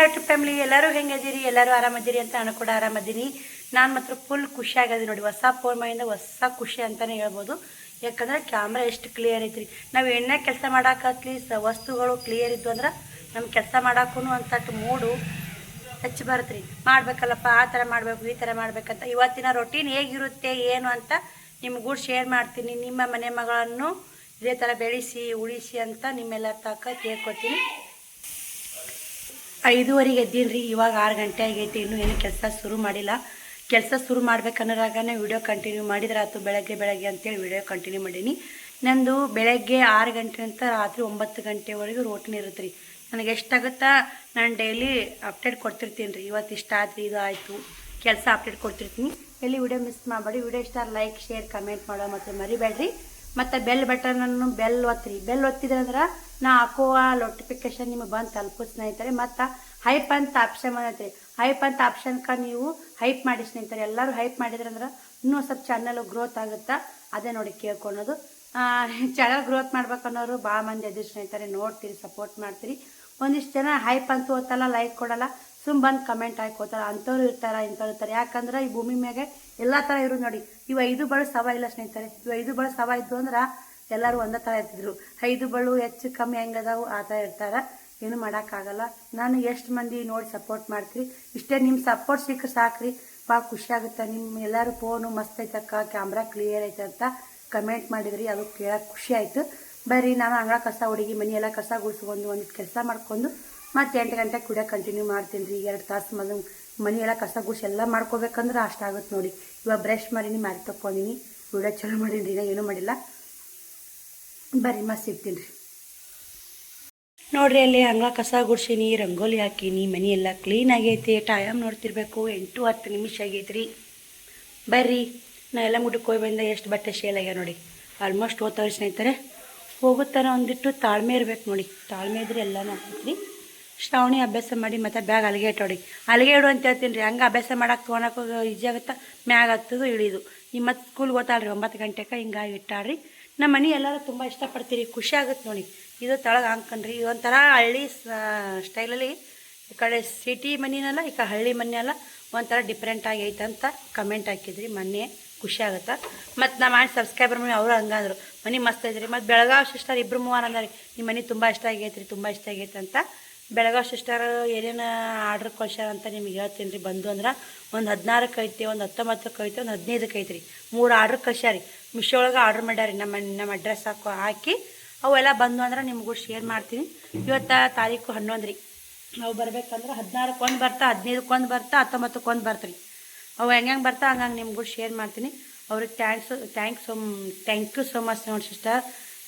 Hello to family ಎಲ್ಲರೂ ಹೆಂಗದಿರಿ ಎಲ್ಲರೂ ಆರಾಮದಿರಿ ಅಂತ ನಾನು ಕೂಡ ಆರಾಮದೀನಿ ನಾನು ಮಾತ್ರ ಫುಲ್ ಖುಷಿ ಆಗಿದೆ ನೋಡಿ, ಹೊಸ ಫೋನ್ ಮಾಡಿಂದ ಹೊಸ ಖುಷಿ ಅಂತಲೇ ಹೇಳ್ಬೋದು. ಯಾಕಂದ್ರೆ ಕ್ಯಾಮ್ರಾ ಎಷ್ಟು ಕ್ಲಿಯರ್ ಐತ್ರಿ. ನಾವು ಎಣ್ಣೆ ಕೆಲಸ ಮಾಡಾಕತ್ಲಿ ವಸ್ತುಗಳು ಕ್ಲಿಯರ್ ಇದ್ದು ಅಂದ್ರೆ ನಮ್ಮ ಕೆಲಸ ಮಾಡೋಕ್ಕೂ ಒಂದು ಮೂಡು ಹೆಚ್ಚು ಬರುತ್ತೆ ಮಾಡಬೇಕಲ್ಲಪ್ಪ, ಆ ಥರ ಮಾಡಬೇಕು, ಈ ಥರ ಮಾಡ್ಬೇಕಂತ. ಇವತ್ತಿನ ರೊಟೀನ್ ಹೇಗಿರುತ್ತೆ, ಏನು ಅಂತ ನಿಮ್ಗೂ ಶೇರ್ ಮಾಡ್ತೀನಿ. ನಿಮ್ಮ ಮನೆ ಮಗಳನ್ನು ಇದೇ ಥರ ಬೆಳೆಸಿ, ಉಳಿಸಿ ಅಂತ ನಿಮ್ಮೆಲ್ಲರ ತಕ್ಕ ಕೇಳ್ಕೊತೀನಿ. ಐದೂವರೆಗೆ ಎದ್ದೀನಿ ರೀ ಇವಾಗ ಆರು ಗಂಟೆ ಆಗೈತಿ. ಇನ್ನೂ ಏನು ಕೆಲಸ ಶುರು ಮಾಡಿಲ್ಲ. ಕೆಲಸ ಶುರು ಮಾಡ್ಬೇಕನ್ನೋರಾಗನೇ ವಿಡಿಯೋ ಕಂಟಿನ್ಯೂ ಮಾಡಿದ್ರೆ ಆಯ್ತು ಬೆಳಗ್ಗೆ ಬೆಳಗ್ಗೆ ಅಂತೇಳಿ ವಿಡಿಯೋ ಕಂಟಿನ್ಯೂ ಮಾಡೀನಿ. ನಂದು ಬೆಳಗ್ಗೆ ಆರು ಗಂಟೆ ಅಂತ ರಾತ್ರಿ ಒಂಬತ್ತು ಗಂಟೆವರೆಗೂ ರೋಟಿನ ಇರುತ್ತೆ ರೀ ನನಗೆ ಎಷ್ಟಾಗುತ್ತಾ? ನಾನು ಡೈಲಿ ಅಪ್ಡೇಟ್ ಕೊಡ್ತಿರ್ತೀನಿ ರೀ ಇವತ್ತು ಇಷ್ಟ ಆಯ್ತು ಇದು ಆಯಿತು. ಕೆಲಸ ಅಪ್ಡೇಟ್ ಕೊಡ್ತಿರ್ತೀನಿ. ಎಲ್ಲಿ ವಿಡಿಯೋ ಮಿಸ್ ಮಾಡಬೇಡಿ. ವಿಡಿಯೋ ಇಷ್ಟ ಲೈಕ್ ಶೇರ್ ಕಮೆಂಟ್ ಮಾಡೋ ಮತ್ತು ಮರಿಬೇಡ್ರಿ. ಮತ್ತು ಬೆಲ್ ಬಟನನ್ನು ಬೆಲ್ ಒತ್ತಿರಿ ಬೆಲ್ ಒತ್ತಿದ್ರೆ ಅಂದ್ರೆ ನಾ ಹಾಕುವ ನೋಟಿಫಿಕೇಶನ್ ನಿಮಗೆ ಬಂದು ತಲುಪು ಸ್ನೇಹಿತರೆ. ಮತ್ತು ಹೈಪ್ ಅಂತ ಆಪ್ಷನ್ ಬಂದೈತೆ. ಹೈಪ್ ಅಂತ ಕ ನೀವು ಹೈಪ್ ಮಾಡಿ ಸ್ನೇಹಿತರೆ. ಎಲ್ಲರೂ ಹೈಪ್ ಮಾಡಿದ್ರೆ ಅಂದ್ರೆ ಇನ್ನೂ ಸ್ವಲ್ಪ ಚಾನಲ್ ಗ್ರೋತ್ ಆಗುತ್ತಾ? ಅದೇ ನೋಡಿ ಕೇಳ್ಕೊಳೋದು. ಚಾನಲ್ ಗ್ರೋತ್ ಮಾಡ್ಬೇಕನ್ನೋರು ಭಾಳ ಮಂದಿ ಅದ್ರ ಸ್ನೇಹಿತರೆ. ನೋಡ್ತೀರಿ ಸಪೋರ್ಟ್ ಮಾಡ್ತೀರಿ. ಒಂದಿಷ್ಟು ಜನ ಹೈಪ್ ಅಂತ ಓದ್ತಲ್ಲ ಲೈಕ್ ಕೊಡಲ್ಲ. ಸುಮ್ ಬಂದು ಕಮೆಂಟ್ ಹಾಕೋತಾರ ಅಂಥವ್ರು ಇರ್ತಾರ, ಇಂಥವ್ರು ಇರ್ತಾರೆ. ಯಾಕಂದ್ರೆ ಈ ಭೂಮಿ ಮ್ಯಾಗೆ ಎಲ್ಲ ಥರ ಇರು ನೋಡಿ. ಇವ ಐದು ಬಳು ಸವ ಇಲ್ಲ ಸ್ನೇಹಿತರೆ. ಇವ ಐದು ಬಳು ಸವ ಇದ್ದು ಅಂದ್ರೆ ಎಲ್ಲರೂ ಒಂದೇ ತರ ಇರ್ತಿದ್ರು. ಐದು ಬಳು ಹೆಚ್ಚು ಕಮ್ಮಿ ಹೆಂಗದಾವು ಆ ಥರ ಇರ್ತಾರ. ಏನು ಮಾಡೋಕ್ಕಾಗಲ್ಲ ನಾನು ಎಷ್ಟು ಮಂದಿ ನೋಡಿ ಸಪೋರ್ಟ್ ಮಾಡ್ತೀರಿ? ಇಷ್ಟೇ ನಿಮ್ಮ ಸಪೋರ್ಟ್ ಸಿಕ್ಕರೆ ಸಾಕ್ರಿ. ಭಾಳ ಖುಷಿ ಆಗುತ್ತೆ. ನಿಮ್ಮ ಎಲ್ಲರೂ ಫೋನು ಮಸ್ತ್ ಐತಕ್ಕ ಕ್ಯಾಮ್ರಾ ಕ್ಲಿಯರ್ ಐತೆ ಅಂತ ಕಮೆಂಟ್ ಮಾಡಿದ್ರಿ. ಅದು ಕೇಳೋಕೆ ಖುಷಿ ಆಯಿತು. ಬರ್ರಿ, ನಾನು ಅಂಗಳ ಕಸ, ಹುಡುಗಿ ಮನಿ ಎಲ್ಲ ಕಸ ಗುಡಿಸ್ಕೊಂಡು ಒಂದು ಕೆಲಸ ಮಾಡ್ಕೊಂಡು ಮತ್ತೆ ಎಂಟು ಗಂಟೆ ಕೂಡ ಕಂಟಿನ್ಯೂ ಮಾಡ್ತೀನಿ ರೀ. ಎರಡು ತಾಸು ಮದ್ ಮನಿ ಎಲ್ಲ ಕಸ ಗುಡಿಸಿ ಎಲ್ಲ ಮಾಡ್ಕೋಬೇಕಂದ್ರೆ ಅಷ್ಟಾಗುತ್ತೆ ನೋಡಿ. ಇವಾಗ ಬ್ರಷ್ ಮಾಡೀನಿ ಮಾಡಿ ತಕ್ಕೊಂಡಿನಿ. ವಿಡಿಯೋ ಚಲೋ ಮಾಡೀನಿ ರೀ ಏನೂ ಮಾಡಿಲ್ಲ. ಬರ್ರಿ, ಮಸ್ತ್ ಸಿಗ್ತೀನಿ ರೀ ನೋಡ್ರಿ ಅಲ್ಲಿ ಹಂಗ ಕಸ ಗುಡ್ಸೀನಿ ರಂಗೋಲಿ ಹಾಕೀನಿ ಮನೆ ಎಲ್ಲ ಕ್ಲೀನ್ ಆಗೈತಿ ಟೈಮ್ ನೋಡ್ತಿರ್ಬೇಕು, ಎಂಟು ಹತ್ತು ನಿಮಿಷ ಆಗೈತ್ರಿ. ಬರ್ರಿ, ನಾ ಎಲ್ಲ ಮುಟ್ಟಕ್ಕೆ ಹೋಗಿ ಬಂದ, ಎಷ್ಟು ಬಟ್ಟೆ ಶೇಲ್ ಆಗ್ಯಾವ ನೋಡಿ. ಆಲ್ಮೋಸ್ಟ್ ಓದ್ತಾವೆ ಸ್ನೇಹಿತರೆ, ಹೋಗುತ್ತಾರ ಒಂದಿಟ್ಟು ತಾಳ್ಮೆ ಇರ್ಬೇಕು ನೋಡಿ. ತಾಳ್ಮೆ ಇದ್ರೆ ಎಲ್ಲನೂ ಆಗ್ತೈತ್ರಿ. ಶ್ರಾವಣಿ ಅಭ್ಯಾಸ ಮಾಡಿ ಮತ್ತೆ ಬ್ಯಾಗ್ ಅಲ್ಲಿಗೆ ಇಟ್ಟೋಡಿ ಅಲ್ಲಿಗೆ ಇಡು ಅಂತ ಹೇಳ್ತೀನಿ ರೀ ಹಂಗೆ ಅಭ್ಯಾಸ ಮಾಡಕ್ಕೆ ತೊಗೊಳಕ್ಕೆ ಈಜಿ ಆಗುತ್ತೆ? ಮ್ಯಾಗ ಹತ್ತದು ಇಳಿದು ನಿಮ್ಮ ಮತ್ತೆ ಸ್ಕೂಲ್ಗೆ ಓದ್ತಾಳ್ರಿ ಒಂಬತ್ತು ಗಂಟೆಗೆ ಹಿಂಗಾಗಿ ಇಟ್ಟಾಳ್ರಿ. ನಮ್ಮ ಮನೆ ಎಲ್ಲರೂ ತುಂಬ ಇಷ್ಟಪಡ್ತೀರಿ. ಖುಷಿ ಆಗುತ್ತೆ ನೋಡಿ. ಇದು ತಳಗೆ ಹಾಕಣ್ರಿ ಇದೊಂಥರ ಹಳ್ಳಿ ಸ್ಟೈಲಲ್ಲಿ ಈ ಕಡೆ ಸಿಟಿ ಮನೆಯಲ್ಲ ಈ ಕಡೆ ಹಳ್ಳಿ ಮನೆ ಅಲ್ಲ ಒಂಥರ ಡಿಫ್ರೆಂಟ್ ಐತೆ ಅಂತ ಕಮೆಂಟ್ ಹಾಕಿದ್ರಿ. ಮೊನ್ನೆ ಖುಷಿ ಆಗುತ್ತೆ? ಮತ್ತು ನಮ್ಮ ಮಾಡಿ ಸಬ್ಸ್ಕ್ರೈಬರ್ ಮನೆ ಅವರು ಹಂಗಂದ್ರು. ಮನೆ ಮಸ್ತ್ ಐತ್ರಿ. ಮತ್ತು ಬೆಳಗಾವಿ ಸಿಸ್ಟರ್ ಇಬ್ಬರು ಮೂವರು ಅಂದ್ರೆ. ನಿಮ್ಮ ಮನೆ ತುಂಬ ಇಷ್ಟ ಆಗೈತ್ರಿ, ತುಂಬ ಇಷ್ಟ ಆಗೈತೆ ಅಂತ. ಬೆಳಗಾವಿ ಸಿಸ್ಟರ್ ಏನೇನು ಆರ್ಡ್ರ್ ಕಳ್ಸ್ಯಾರ ಅಂತ ನಿಮ್ಗೆ ಹೇಳ್ತೀನಿ ರೀ ಬಂದು ಅಂದ್ರೆ ಒಂದು ಹದಿನಾರಕ್ಕೆ ಐತಿ, ಒಂದು ಹತ್ತೊಂಬತ್ತಕ್ಕೆ ಐತಿ, ಒಂದು ಹದಿನೈದಕ್ಕೆ ಐತ್ರಿ. ಮೂರು ಆರ್ಡ್ರ್ ಕಳ್ಸ್ಯಾರಿ. ಮಿಶೋ ಒಳಗೆ ಆರ್ಡ್ರ್ ಮಾಡ್ಯಾರಿ, ನಮ್ಮ ನಮ್ಮ ಅಡ್ರೆಸ್ ಹಾಕೋ, ಹಾಕಿ ಅವೆಲ್ಲ ಬಂದು ಅಂದ್ರೆ ನಿಮಗೂ ಶೇರ್ ಮಾಡ್ತೀನಿ. ಇವತ್ತು ತಾರೀಕು ಹನ್ನೊಂದು ರೀ ಅವು ಬರ್ಬೇಕಂದ್ರೆ ಹದಿನಾರಕ್ಕೆ ಒಂದು ಬರ್ತಾ ಹದಿನೈದಕ್ಕೆ ಒಂದು ಬರ್ತಾ ಹತ್ತೊಂಬತ್ತಕ್ಕೆ ಒಂದು ಬರ್ತೀರಿ. ಅವು ಹೆಂಗೆ ಹೆಂಗೆ ಬರ್ತಾ ಹಂಗಂಗೆ ನಿಮ್ಗೂ ಶೇರ್ ಮಾಡ್ತೀನಿ. ಅವ್ರಿಗೆ thanks thanks so thank you so much ನೋಡಿ ಸಿಸ್ಟರ್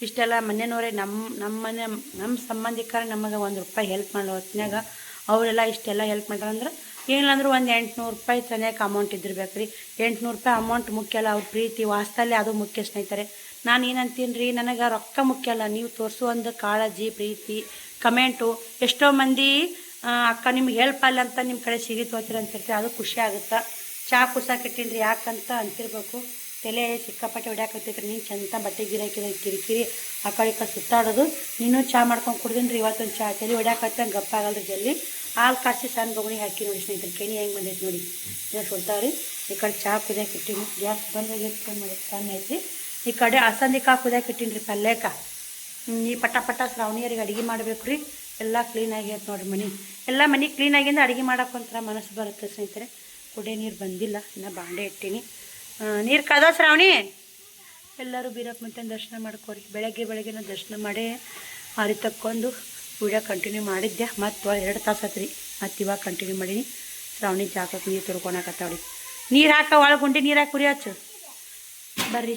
ಇಷ್ಟೆಲ್ಲ ಮನೆಯವ್ರೆ ನಮ್ಮ ನಮ್ಮ ಮನೆ ನಮ್ಮ ಸಂಬಂಧಿಕರ ನಮಗೆ ಒಂದು ರೂಪಾಯಿ ಹೆಲ್ಪ್ ಮಾಡೋ ಹೊತ್ತಿನಾಗ ಅವರೆಲ್ಲ ಇಷ್ಟೆಲ್ಲ ಹೆಲ್ಪ್ ಮಾಡ್ಯಾರಂದ್ರೆ ಏನಿಲ್ಲಂದ್ರೆ ಒಂದು ಎಂಟುನೂರು ರೂಪಾಯಿ ಸನಿಯಕ್ಕೆ ಅಮೌಂಟ್ ಇದ್ದಿರ್ಬೇಕು ರೀ ಎಂಟುನೂರು ರೂಪಾಯಿ ಅಮೌಂಟ್ ಮುಖ್ಯ ಅಲ್ಲ, ಅವ್ರ ಪ್ರೀತಿ ವಾಸ್ತಲ್ಯ ಅದು ಮುಖ್ಯ ಸ್ನೇಹಿತರೆ. ನಾನು ಏನಂತೀನಿ ರೀ ನನಗೆ ರೊಕ್ಕ ಮುಖ್ಯ ಅಲ್ಲ. ನೀವು ತೋರಿಸೋ ಒಂದು ಕಾಳಜಿ, ಪ್ರೀತಿ, ಕಮೆಂಟು, ಎಷ್ಟೋ ಮಂದಿ ಅಕ್ಕ ನಿಮ್ಗೆ ಹೆಲ್ಪ್ ಅಲ್ಲ ಅಂತ ನಿಮ್ಮ ಕಡೆ ಸಿಗಿತು ಅಂತಿರ್ತೀವಿ ಅದು ಖುಷಿ ಆಗುತ್ತೆ? ಚಾ ಕುಸಾಕಿಟ್ಟಿನಿ ರೀ ಯಾಕಂತ ಅಂತಿರ್ಬೇಕು. ತಲೆ ಸಿಕ್ಕಾಪಟ್ಟೆ ಹೊಡ್ಯಾಕತ್ತೈತ್ರಿ. ನೀನು ಚಂದ ಬಟ್ಟೆ ಗಿರಾಕಿದ ಕಿರಿಕಿರಿ ಆ ಕಡೆ ಸುತ್ತಾಡೋದು. ನೀನು ಚಾ ಮಾಡ್ಕೊಂಡು ಕುಡ್ದಿನಿ ರೀ ಇವತ್ತೊಂದು ಚಾ. ತಲೆ ಹೊಡ್ಯಾಕತ್ತ ಗಪ್ಪಾಗಲ್ರಿ ಜಲ್ದಿ. ಹಾಲು ಕಾಸಿ ಸಣ್ಣ ಬೊಗಣಿ ಹಾಕಿ ನೋಡಿ ಸ್ನೇಹಿತರೆ ಕೆಣಿ ಹೆಂಗೆ ಬಂದೈತೆ ನೋಡಿ. ಇದು ಸುಡ್ತಾವ್ರಿ ಈ ಕಡೆ ಚಹಾ ಕುದಿಯಕ್ಕೆ ಇಟ್ಟಿನಿ. ಗ್ಯಾಸ್ ಬಂದು ನೋಡಿ ಸಣ್ಣ ಐತಿ. ಈ ಕಡೆ ಅಸಂದಿಕಾಯಿ ಕುದಿಯಕ್ಕೆ ಇಟ್ಟಿನಿ ರೀ ಪಲ್ಯಕ. ಹ್ಮ್, ಈ ಪಟ ಪಟ ಶ್ರಾವಣಿಯರಿಗೆ ಅಡುಗೆ ಮಾಡಬೇಕು ರೀ. ಎಲ್ಲ ಕ್ಲೀನ್ ಐತೆ ನೋಡಿರಿ ಮನೆ. ಎಲ್ಲ ಮನೆ ಕ್ಲೀನ್ ಆಗಿಂದ ಅಡುಗೆ ಮಾಡೋಕ್ಕೊಂಥರ ಒಂಥರ ಮನಸ್ಸು ಬರುತ್ತೆ ಸ್ನೇಹಿತರೆ. ಕುಡಿಯೋ ನೀರು ಬಂದಿಲ್ಲ. ಇನ್ನು ಬಾಂಡೆ ಇಟ್ಟೀನಿ. ನೀರು ಕಾದ ಶ್ರಾವಣಿ? ಎಲ್ಲರೂ ಬೀರಪ್ಪನ ದರ್ಶನ ಮಾಡ್ಕೋರಿ. ಬೆಳಗ್ಗೆ ಬೆಳಗ್ಗೆನ ದರ್ಶನ ಮಾಡಿ ಮಾರಿ ತಕ್ಕೊಂಡು ವಿಡಿಯೋ ಕಂಟಿನ್ಯೂ ಮಾಡಿದ್ದೆ ಮತ್ತು ಎರಡು ತಾಸು ಆತ್ರಿ. ಮತ್ತು ಇವಾಗ ಕಂಟಿನ್ಯೂ ಮಾಡೀನಿ. ಶ್ರಾವಣಿ ಜಾಕಕ್ಕೆ ನೀರು ತುರ್ಕೊಳಕತ್ತಾವ್ರಿ ನೀರು ಹಾಕ, ಒಳಗೆ ಗುಂಡಿ ನೀರು ಹಾಕಿ ಕುರಿ ಬರ್ರಿ.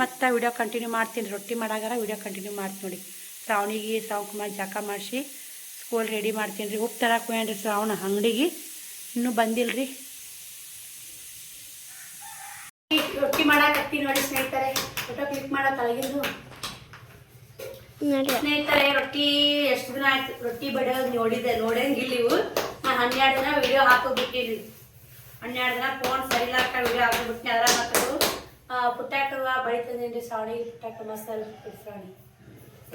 ಮತ್ತು ವಿಡಿಯೋ ಕಂಟಿನ್ಯೂ ಮಾಡ್ತೀನಿ ರೊಟ್ಟಿ ಮಾಡಾಗಾರ ವಿಡಿಯೋ ಕಂಟಿನ್ಯೂ ಮಾಡ್ತೀನಿ ನೋಡಿ. ಶ್ರಾವಣಿಗೆ ಶ್ರಾವಣ ಕುಮಾರ್ ಜಾಕ ಮಾಡಿಸಿ ಸ್ಕೂಲ್ ರೆಡಿ ಮಾಡ್ತೀನಿ ರೀ. ಉಪ್ಪು ತರಕ್ಕೆ ಹೋಗ್ಯಾನ್ರಿ ಶ್ರಾವಣ ಅಂಗಡಿಗೆ. ಇನ್ನೂ ಬಂದಿಲ್ಲ ರೀ. ರೊಟ್ಟಿ ಮಾಡಾಕತ್ತೀನಿ ನೋಡಿ ಸ್ನೇಹಿತರೆ. ಫೋಟೋ ಕ್ಲಿಕ್ ಮಾಡೋ ತಳಗಿಂದು. ಸ್ನೇಹಿತರೆ ರೊಟ್ಟಿ ಎಷ್ಟು ದಿನ ಆಯ್ತು? ರೊಟ್ಟಿ ಬಡಿಯೋದು ನೋಡಿದೆ ನೋಡಂಗಿಲ್ಲ ಇವು. ನಾ ಹನ್ನೆರಡು ದಿನ ವಿಡಿಯೋ ಹಾಕೋಬಿಟ್ಟಿನಿ. ಹನ್ನೆರಡು ದಿನ ಫೋನ್ ಸರಿಲಾಕ ವಿಡಿಯೋ ಹಾಕೋಬಿಟ್ಟಿನಿ. ಅದ್ರ ಮಾತ್ರ ಪುಟ್ಟಾಕವ ಬಳಿತಂದೇನ್ರಿ ಸಾವಣಿ ಪುಟ್ಟಾಕ ಮಸಾಲ ಸಾವಣಿ.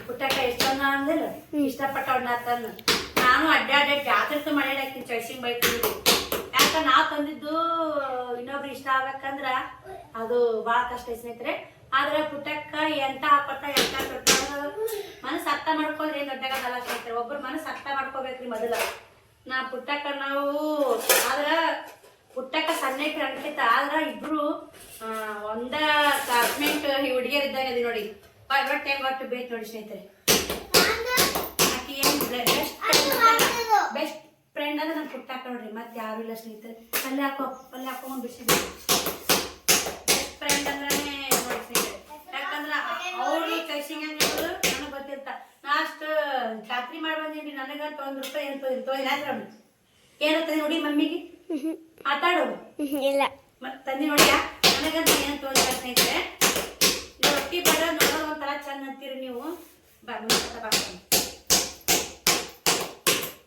ಪುಟ್ಟಾಕ ಎಷ್ಟೊಂದ ಅಂದಿಲ್ಲ ಇಷ್ಟಪಟ್ಟ ತಂದು. ನಾನು ನಾನು ಅಡ್ಡಾಡಿ ಜಾತ್ರೆ ಮಾಡಿ ಚಳಿಸಿ ಬೈತೀನಿ ಯಾಕ ನಾ ತಂದಿದ್ದು ಇನ್ನೊಬ್ರು ಇಷ್ಟ ಆಗ್ಬೇಕಂದ್ರ ಅದು ಭಾಳ ಕಷ್ಟ ಸ್ನೇಹಿತರೆ. ಆದ್ರೆ ಪುಟಕ್ಕ ಎಂತ ಹಾಕೊಟ್ಟ ಎಂತ ಮನಸ್ಸು ಅರ್ಥ ಮಾಡ್ಕೊಂಡ್ರೆ ಏನ್ ದೊಡ್ಡಾಗಲ್ಲ ಸ್ನೇಹಿತರೆ ಒಬ್ರು ಮನಸ್ಸು ಅರ್ಥ ಮಾಡ್ಕೋಬೇಕ್ರಿ ಮೊದಲ. ನಾ ಪುಟ್ಟಕ್ಕ ನಾವು, ಆದ್ರ ಪುಟ್ಟಕ್ಕ ಸಣ್ಣಕ್ಕೆ ಅನ್ಕಿತ ಆದ್ರ ಇಬ್ರು ಒಂದ ಕ್ಲಾಸ್ಮೇಟ್ ಹುಡುಗಿಯರ್ ಇದ್ದಾಗ ಅದಿ ನೋಡಿ. ಒಟ್ಟು ಹೆಂಗ್ ಒಟ್ಟು ಬೇಕು ನೋಡಿ ಸ್ನೇಹಿತರೆ. ಆಕಿ ಬೆಸ್ಟ್ ಫ್ರೆಂಡ್ ಅಂದ್ರೆ ನಾನು ಪುಟ್ಟಕ್ಕ ನೋಡ್ರಿ, ಮತ್ತೆ ಯಾರು ಇಲ್ಲ ಸ್ನೇಹಿತರೆ. ಅಲ್ಲಿ ಹಾಕೋ, ಪಲ್ಯ ಹಾಕೊಂಡ್ ಬಿಸಿ ಬೆಸ್ಟ್ ಫ್ರೆಂಡ್ ಅಂದ್ರೆ ನೋಡಿ ಸ್ನೇಹಿತರೆ ಯಾಕಂದ್ರ ಅವ್ರು ಕೈಸಿಂಗ್ ಅನ್ನೋದು ನನಗೆ ಗೊತ್ತಿರ್ತ ಲಾಸ್ಟ್ ಖಾತ್ರಿ ಮಾಡಿ ಬಂದೀನಿ ನನಗಂತ ಒಂದ್ ರೂಪಾಯಿ ಅಂತ ತೊಗೊಂಡು ಏನಂತ ನೋಡಿ ಮಮ್ಮಿಗೆ? ಆಟಾಡು ಇಲ್ಲ. ತಂದಿ ನೋಡಿ ನನಗಂತ ಏನು ತೊಗೊಂಡ ಸ್ನೇಹಿತರೆ ರೊಟ್ಟಿ ಬಡ ನೋಡೋದು ಒಂಥರ ಚಂದ ಅಂತೀರಿ ನೀವು.